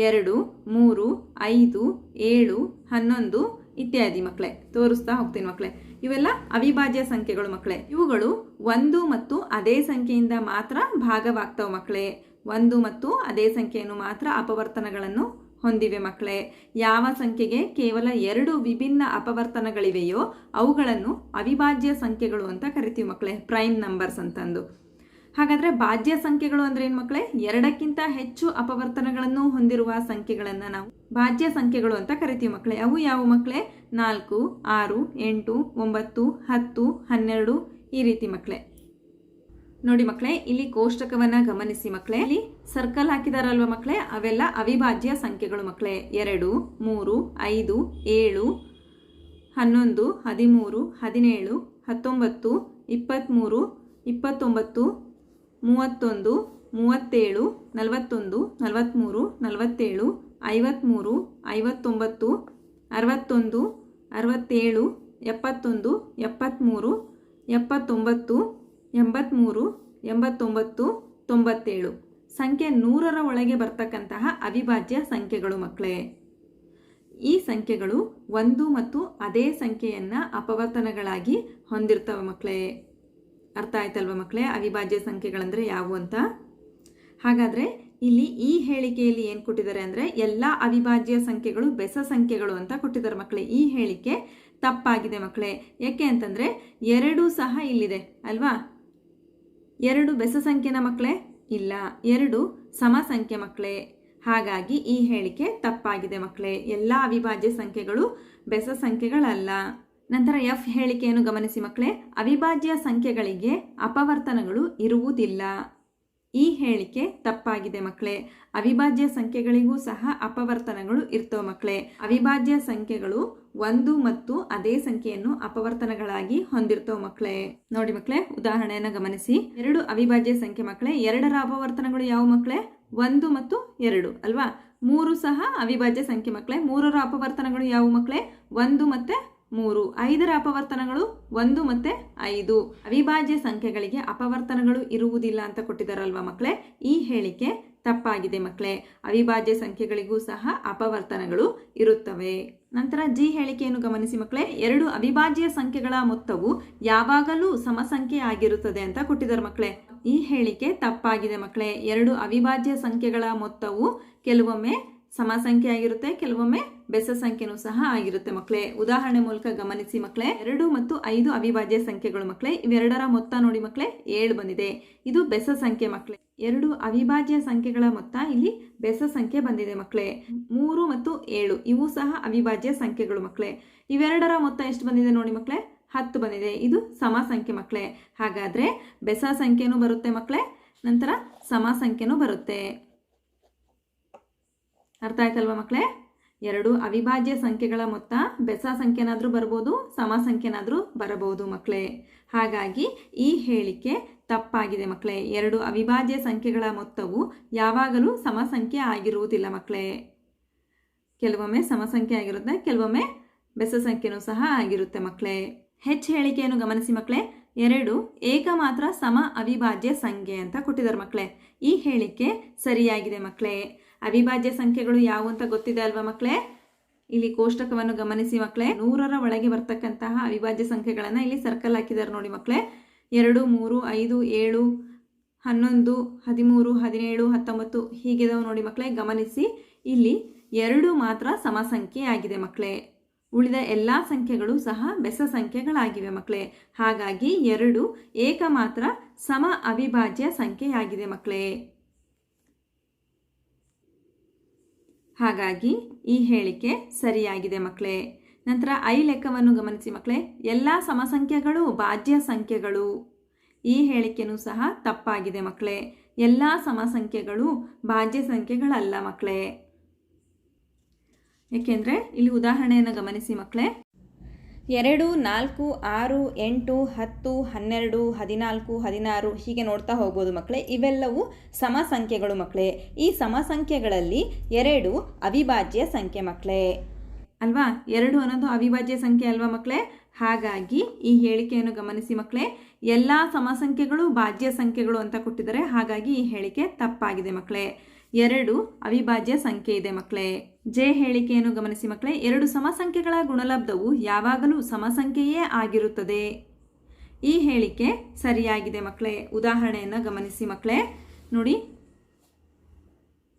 Speaker 1: ಎರಡು, ಮೂರು, ಐದು, ಏಳು, ಹನ್ನೊಂದು ಇತ್ಯಾದಿ ಮಕ್ಕಳೇ ತೋರಿಸ್ತಾ ಹೋಗ್ತೀನಿ ಮಕ್ಕಳೇ ಇವೆಲ್ಲ ಅವಿಭಾಜ್ಯ ಸಂಖ್ಯೆಗಳು ಮಕ್ಕಳೇ ಇವುಗಳು ಒಂದು ಮತ್ತು ಅದೇ ಸಂಖ್ಯೆಯಿಂದ ಮಾತ್ರ ಭಾಗವಾಗ್ತವೆ ಮಕ್ಕಳೇ ಒಂದು ಮತ್ತು ಅದೇ ಸಂಖ್ಯೆಯನ್ನು ಮಾತ್ರ ಅಪವರ್ತನಗಳನ್ನು ಹೊಂದಿವೆ ಮಕ್ಕಳೇ ಯಾವ ಸಂಖ್ಯೆಗೆ ಕೇವಲ ಎರಡು ವಿಭಿನ್ನ ಅಪವರ್ತನಗಳಿವೆಯೋ ಅವುಗಳನ್ನು ಅವಿಭಾಜ್ಯ ಸಂಖ್ಯೆಗಳು ಅಂತ ಕರಿತೀವಿ ಮಕ್ಕಳೇ ಪ್ರೈಮ್ ನಂಬರ್ಸ್ ಅಂತಂದು. ಹಾಗಾದರೆ ಭಾಜ್ಯ ಸಂಖ್ಯೆಗಳು ಅಂದ್ರೆ ಏನು ಮಕ್ಕಳೇ ಎರಡಕ್ಕಿಂತ ಹೆಚ್ಚು ಅಪವರ್ತನಗಳನ್ನು ಹೊಂದಿರುವ ಸಂಖ್ಯೆಗಳನ್ನು ನಾವು ಭಾಜ್ಯ ಸಂಖ್ಯೆಗಳು ಅಂತ ಕರಿತೀವಿ ಮಕ್ಕಳೇ ಅವು ಯಾವ ಮಕ್ಕಳೇ ನಾಲ್ಕು, ಆರು, ಎಂಟು, ಒಂಬತ್ತು, ಹತ್ತು, ಹನ್ನೆರಡು ಈ ರೀತಿ ಮಕ್ಕಳೇ ನೋಡಿ ಮಕ್ಕಳೇ ಇಲ್ಲಿ ಕೋಷ್ಟಕವನ್ನ ಗಮನಿಸಿ ಮಕ್ಕಳೇ ಇಲ್ಲಿ ಸರ್ಕಲ್ ಹಾಕಿದಾರಲ್ವ ಮಕ್ಕಳೇ ಅವೆಲ್ಲ ಅವಿಭಾಜ್ಯ ಸಂಖ್ಯೆಗಳು ಮಕ್ಕಳೇ ಎರಡು, ಮೂರು, ಐದು, ಏಳು, ಹನ್ನೊಂದು, ಹದಿಮೂರು, ಹದಿನೇಳು, ಹತ್ತೊಂಬತ್ತು, ಇಪ್ಪತ್ತ್ಮೂರು, ಇಪ್ಪತ್ತೊಂಬತ್ತು ಮೂವತ್ತೊಂದು, ಮೂವತ್ತೇಳು, ನಲವತ್ತೊಂದು ನಲವತ್ತ್ಮೂರು ನಲವತ್ತೇಳು ಐವತ್ತ್ಮೂರು ಐವತ್ತೊಂಬತ್ತು, ಅರವತ್ತೊಂದು, ಅರವತ್ತೇಳು, ಎಪ್ಪತ್ತೊಂದು ಎಪ್ಪತ್ತ್ಮೂರು ಎಪ್ಪತ್ತೊಂಬತ್ತು ಎಂಬತ್ತ್ಮೂರು ಎಂಬತ್ತೊಂಬತ್ತು, ತೊಂಬತ್ತೇಳು. ಸಂಖ್ಯೆ ನೂರರ ಒಳಗೆ ಬರ್ತಕ್ಕಂತಹ ಅವಿಭಾಜ್ಯ ಸಂಖ್ಯೆಗಳು ಮಕ್ಕಳೇ. ಈ ಸಂಖ್ಯೆಗಳು ಒಂದು ಮತ್ತು ಅದೇ ಸಂಖ್ಯೆಯನ್ನು ಅಪವರ್ತನಗಳಾಗಿ ಹೊಂದಿರ್ತವೆ ಮಕ್ಕಳೇ. ಅರ್ಥ ಆಯ್ತಲ್ವ ಮಕ್ಕಳೇ? ಅವಿಭಾಜ್ಯ ಸಂಖ್ಯೆಗಳಂದರೆ ಯಾವುವು ಅಂತ? ಹಾಗಾದರೆ ಇಲ್ಲಿ ಈ ಹೇಳಿಕೆಯಲ್ಲಿ ಏನು ಕೊಟ್ಟಿದ್ದಾರೆ ಅಂದರೆ ಎಲ್ಲ ಅವಿಭಾಜ್ಯ ಸಂಖ್ಯೆಗಳು ಬೆಸ ಸಂಖ್ಯೆಗಳು ಅಂತ ಕೊಟ್ಟಿದ್ದಾರೆ ಮಕ್ಕಳೇ. ಈ ಹೇಳಿಕೆ ತಪ್ಪಾಗಿದೆ ಮಕ್ಕಳೇ. ಯಾಕೆ ಅಂತಂದರೆ ಎರಡು ಸಹ ಇಲ್ಲಿದೆ, ಅಲ್ವಾ? ಎರಡು ಬೆಸ ಸಂಖ್ಯೆನ ಮಕ್ಕಳೇ? ಇಲ್ಲ, ಎರಡು ಸಮ ಸಂಖ್ಯೆ ಮಕ್ಕಳೇ. ಹಾಗಾಗಿ ಈ ಹೇಳಿಕೆ ತಪ್ಪಾಗಿದೆ ಮಕ್ಕಳೇ. ಎಲ್ಲ ಅವಿಭಾಜ್ಯ ಸಂಖ್ಯೆಗಳು ಬೆಸ ಸಂಖ್ಯೆಗಳಲ್ಲ. ನಂತರ ಎಫ್ ಹೇಳಿಕೆಯನ್ನು ಗಮನಿಸಿ ಮಕ್ಕಳೇ, ಅವಿಭಾಜ್ಯ ಸಂಖ್ಯೆಗಳಿಗೆ ಅಪವರ್ತನಗಳು ಇರುವುದಿಲ್ಲ. ಈ ಹೇಳಿಕೆ ತಪ್ಪಾಗಿದೆ ಮಕ್ಕಳೇ. ಅವಿಭಾಜ್ಯ ಸಂಖ್ಯೆಗಳಿಗೂ ಸಹ ಅಪವರ್ತನಗಳು ಇರ್ತವೆ ಮಕ್ಕಳೇ. ಅವಿಭಾಜ್ಯ ಸಂಖ್ಯೆಗಳು ಒಂದು ಮತ್ತು ಅದೇ ಸಂಖ್ಯೆಯನ್ನು ಅಪವರ್ತನಗಳಾಗಿ ಹೊಂದಿರ್ತವೆ ಮಕ್ಕಳೇ. ನೋಡಿ ಮಕ್ಕಳೇ, ಉದಾಹರಣೆಯನ್ನು ಗಮನಿಸಿ. ಎರಡು ಅವಿಭಾಜ್ಯ ಸಂಖ್ಯೆ ಮಕ್ಕಳೇ, ಎರಡರ ಅಪವರ್ತನಗಳು ಯಾವ ಮಕ್ಕಳೇ? ಒಂದು ಮತ್ತು ಎರಡು, ಅಲ್ವಾ? ಮೂರು ಸಹ ಅವಿಭಾಜ್ಯ ಸಂಖ್ಯೆ ಮಕ್ಕಳೇ. ಮೂರರ ಅಪವರ್ತನಗಳು ಯಾವ ಮಕ್ಕಳೇ? ಒಂದು ಮತ್ತೆ ಮೂರು, ಐದರ ಅಪವರ್ತನಗಳು ಒಂದು ಮತ್ತೆ ಐದು. ಅವಿಭಾಜ್ಯ ಸಂಖ್ಯೆಗಳಿಗೆ ಅಪವರ್ತನಗಳು ಇರುವುದಿಲ್ಲ ಅಂತ ಕೊಟ್ಟಿದ್ದಾರಲ್ವಾ ಮಕ್ಕಳೇ ಈ ಹೇಳಿಕೆ ತಪ್ಪಾಗಿದೆ ಮಕ್ಕಳೇ ಅವಿಭಾಜ್ಯ ಸಂಖ್ಯೆಗಳಿಗೂ ಸಹ ಅಪವರ್ತನಗಳು ಇರುತ್ತವೆ. ನಂತರ ಜಿ ಹೇಳಿಕೆಯನ್ನು ಗಮನಿಸಿ ಮಕ್ಕಳೇ ಎರಡು ಅವಿಭಾಜ್ಯ ಸಂಖ್ಯೆಗಳ ಮೊತ್ತವು ಯಾವಾಗಲೂ ಸಮಸಂಖ್ಯೆ ಆಗಿರುತ್ತದೆ ಅಂತ ಕೊಟ್ಟಿದ್ದಾರೆ ಮಕ್ಕಳೇ ಈ ಹೇಳಿಕೆ ತಪ್ಪಾಗಿದೆ ಮಕ್ಕಳೇ ಎರಡು ಅವಿಭಾಜ್ಯ ಸಂಖ್ಯೆಗಳ ಮೊತ್ತವು ಕೆಲವೊಮ್ಮೆ ಸಮ ಸಂಖ್ಯೆ ಆಗಿರುತ್ತೆ, ಕೆಲವೊಮ್ಮೆ ಬೆಸ ಸಂಖ್ಯೆನೂ ಸಹ ಆಗಿರುತ್ತೆ ಮಕ್ಕಳೇ ಉದಾಹರಣೆ ಮೂಲಕ ಗಮನಿಸಿ ಮಕ್ಕಳೇ ಎರಡು ಮತ್ತು ಐದು ಅವಿಭಾಜ್ಯ ಸಂಖ್ಯೆಗಳು ಮಕ್ಕಳೇ ಇವೆರಡರ ಮೊತ್ತ ನೋಡಿ ಮಕ್ಕಳೇ ಏಳು ಬಂದಿದೆ. ಇದು ಬೆಸ ಸಂಖ್ಯೆ ಮಕ್ಕಳೇ ಎರಡು ಅವಿಭಾಜ್ಯ ಸಂಖ್ಯೆಗಳ ಮೊತ್ತ ಇಲ್ಲಿ ಬೆಸ ಸಂಖ್ಯೆ ಬಂದಿದೆ ಮಕ್ಕಳೇ ಮೂರು ಮತ್ತು ಏಳು, ಇವು ಸಹ ಅವಿಭಾಜ್ಯ ಸಂಖ್ಯೆಗಳು ಮಕ್ಕಳೇ ಇವೆರಡರ ಮೊತ್ತ ಎಷ್ಟು ಬಂದಿದೆ ನೋಡಿ ಮಕ್ಕಳೇ ಹತ್ತು ಬಂದಿದೆ. ಇದು ಸಮ ಸಂಖ್ಯೆ ಮಕ್ಕಳೇ ಹಾಗಾದ್ರೆ ಬೆಸ ಸಂಖ್ಯೆನೂ ಬರುತ್ತೆ ಮಕ್ಕಳೇ ನಂತರ ಸಮ ಸಂಖ್ಯೆನೂ ಬರುತ್ತೆ. ಅರ್ಥ ಆಯ್ತಲ್ವಾ ಮಕ್ಕಳೇ ಎರಡು, ಅವಿಭಾಜ್ಯ ಸಂಖ್ಯೆಗಳ ಮೊತ್ತ, ಬೆಸ ಸಂಖ್ಯೆನಾದರೂ ಬರ್ಬೋದು, ಸಮ ಸಂಖ್ಯೆನಾದರೂ ಬರಬಹುದು ಮಕ್ಕಳೇ ಹಾಗಾಗಿ ಈ ಹೇಳಿಕೆ ತಪ್ಪಾಗಿದೆ ಮಕ್ಕಳೇ ಎರಡು, ಅವಿಭಾಜ್ಯ ಸಂಖ್ಯೆಗಳ ಮೊತ್ತವು ಯಾವಾಗಲೂ ಸಮ ಸಂಖ್ಯೆ ಆಗಿರುವುದಿಲ್ಲ ಮಕ್ಕಳೇ ಕೆಲವೊಮ್ಮೆ ಸಮ ಸಂಖ್ಯೆ ಆಗಿರುತ್ತೆ, ಕೆಲವೊಮ್ಮೆ ಬೆಸ ಸಂಖ್ಯೆನೂ ಸಹ ಆಗಿರುತ್ತೆ ಮಕ್ಕಳೇ ಹೆಚ್ಚು ಹೇಳಿಕೆಯನ್ನು ಗಮನಿಸಿ ಮಕ್ಕಳೇ ಎರಡು, ಏಕ ಮಾತ್ರ ಸಮ ಅವಿಭಾಜ್ಯ ಸಂಖ್ಯೆ ಅಂತ ಕೊಟ್ಟಿದ್ದಾರೆ ಮಕ್ಕಳೇ ಈ ಹೇಳಿಕೆ ಸರಿಯಾಗಿದೆ ಮಕ್ಕಳೇ ಅವಿಭಾಜ್ಯ ಸಂಖ್ಯೆಗಳು ಯಾವುವು ಅಂತ ಗೊತ್ತಿದೆ ಅಲ್ವಾ ಮಕ್ಕಳೇ ಇಲ್ಲಿ ಕೋಷ್ಟಕವನ್ನು ಗಮನಿಸಿ ಮಕ್ಕಳೇ ನೂರರ ಒಳಗೆ ಬರ್ತಕ್ಕಂತಹ ಅವಿಭಾಜ್ಯ ಸಂಖ್ಯೆಗಳನ್ನು ಇಲ್ಲಿ ಸರ್ಕಲ್ ಹಾಕಿದ್ದಾರೆ ನೋಡಿ ಮಕ್ಕಳೇ ಎರಡು, ಮೂರು, ಐದು, ಏಳು, ಹನ್ನೊಂದು, ಹದಿಮೂರು, ಹದಿನೇಳು, ಹತ್ತೊಂಬತ್ತು ಹೀಗಿದಾವೆ ನೋಡಿ ಮಕ್ಕಳೇ ಗಮನಿಸಿ, ಇಲ್ಲಿ ಎರಡು ಮಾತ್ರ ಸಮ ಆಗಿದೆ ಮಕ್ಕಳೇ ಉಳಿದ ಎಲ್ಲ ಸಂಖ್ಯೆಗಳು ಸಹ ಬೆಸ ಸಂಖ್ಯೆಗಳಾಗಿವೆ ಮಕ್ಕಳೇ ಹಾಗಾಗಿ ಎರಡು ಏಕ ಮಾತ್ರ ಸಮ ಅವಿಭಾಜ್ಯ ಸಂಖ್ಯೆಯಾಗಿದೆ ಮಕ್ಕಳೇ ಹಾಗಾಗಿ ಈ ಹೇಳಿಕೆ ಸರಿಯಾಗಿದೆ ಮಕ್ಕಳೇ. ನಂತರ ಐ ಲೆಕ್ಕವನ್ನು ಗಮನಿಸಿ ಮಕ್ಕಳೇ. ಎಲ್ಲ ಸಮಸಂಖ್ಯೆಗಳು ಬಾಜ್ಯ ಸಂಖ್ಯೆಗಳು. ಈ ಹೇಳಿಕೆಯೂ ಸಹ ತಪ್ಪಾಗಿದೆ ಮಕ್ಕಳೇ. ಎಲ್ಲ ಸಮಸಂಖ್ಯೆಗಳು ಬಾಜ್ಯ ಸಂಖ್ಯೆಗಳಲ್ಲ ಮಕ್ಕಳೇ. ಏಕೆಂದರೆ ಇಲ್ಲಿ ಉದಾಹರಣೆಯನ್ನು ಗಮನಿಸಿ ಮಕ್ಕಳೇ. ಎರಡು, ನಾಲ್ಕು, ಆರು, ಎಂಟು, ಹತ್ತು, ಹನ್ನೆರಡು, ಹದಿನಾಲ್ಕು, ಹದಿನಾರು ಹೀಗೆ ನೋಡ್ತಾ ಹೋಗ್ಬೋದು ಮಕ್ಕಳೇ. ಇವೆಲ್ಲವೂ ಸಮ ಸಂಖ್ಯೆಗಳು ಮಕ್ಕಳೇ. ಈ ಸಮ ಸಂಖ್ಯೆಗಳಲ್ಲಿ ಎರಡು ಅವಿಭಾಜ್ಯ ಸಂಖ್ಯೆ ಮಕ್ಕಳೇ. ಅಲ್ವಾ? ಎರಡು ಅನ್ನೋದು ಅವಿಭಾಜ್ಯ ಸಂಖ್ಯೆ ಅಲ್ವಾ ಮಕ್ಕಳೇ? ಹಾಗಾಗಿ ಈ ಹೇಳಿಕೆಯನ್ನು ಗಮನಿಸಿ ಮಕ್ಕಳೇ. ಎಲ್ಲ ಸಮ ಸಂಖ್ಯೆಗಳು ಭಾಜ್ಯ ಸಂಖ್ಯೆಗಳು ಅಂತ ಕೊಟ್ಟಿದ್ದಾರೆ. ಹಾಗಾಗಿ ಈ ಹೇಳಿಕೆ ತಪ್ಪಾಗಿದೆ ಮಕ್ಕಳೇ. ಎರಡು ಅವಿಭಾಜ್ಯ ಸಂಖ್ಯೆ ಇದೆ ಮಕ್ಕಳೇ. ಜೆ ಹೇಳಿಕೆಯನ್ನು ಗಮನಿಸಿ ಮಕ್ಕಳೇ, ಎರಡು ಸಮಸಂಖ್ಯೆಗಳ ಗುಣಲಬ್ಧವು ಯಾವಾಗಲೂ ಸಮಸಂಖ್ಯೆಯೇ ಆಗಿರುತ್ತದೆ. ಈ ಹೇಳಿಕೆ ಸರಿಯಾಗಿದೆ ಮಕ್ಕಳೇ. ಉದಾಹರಣೆಯನ್ನು ಗಮನಿಸಿ ಮಕ್ಕಳೇ. ನೋಡಿ,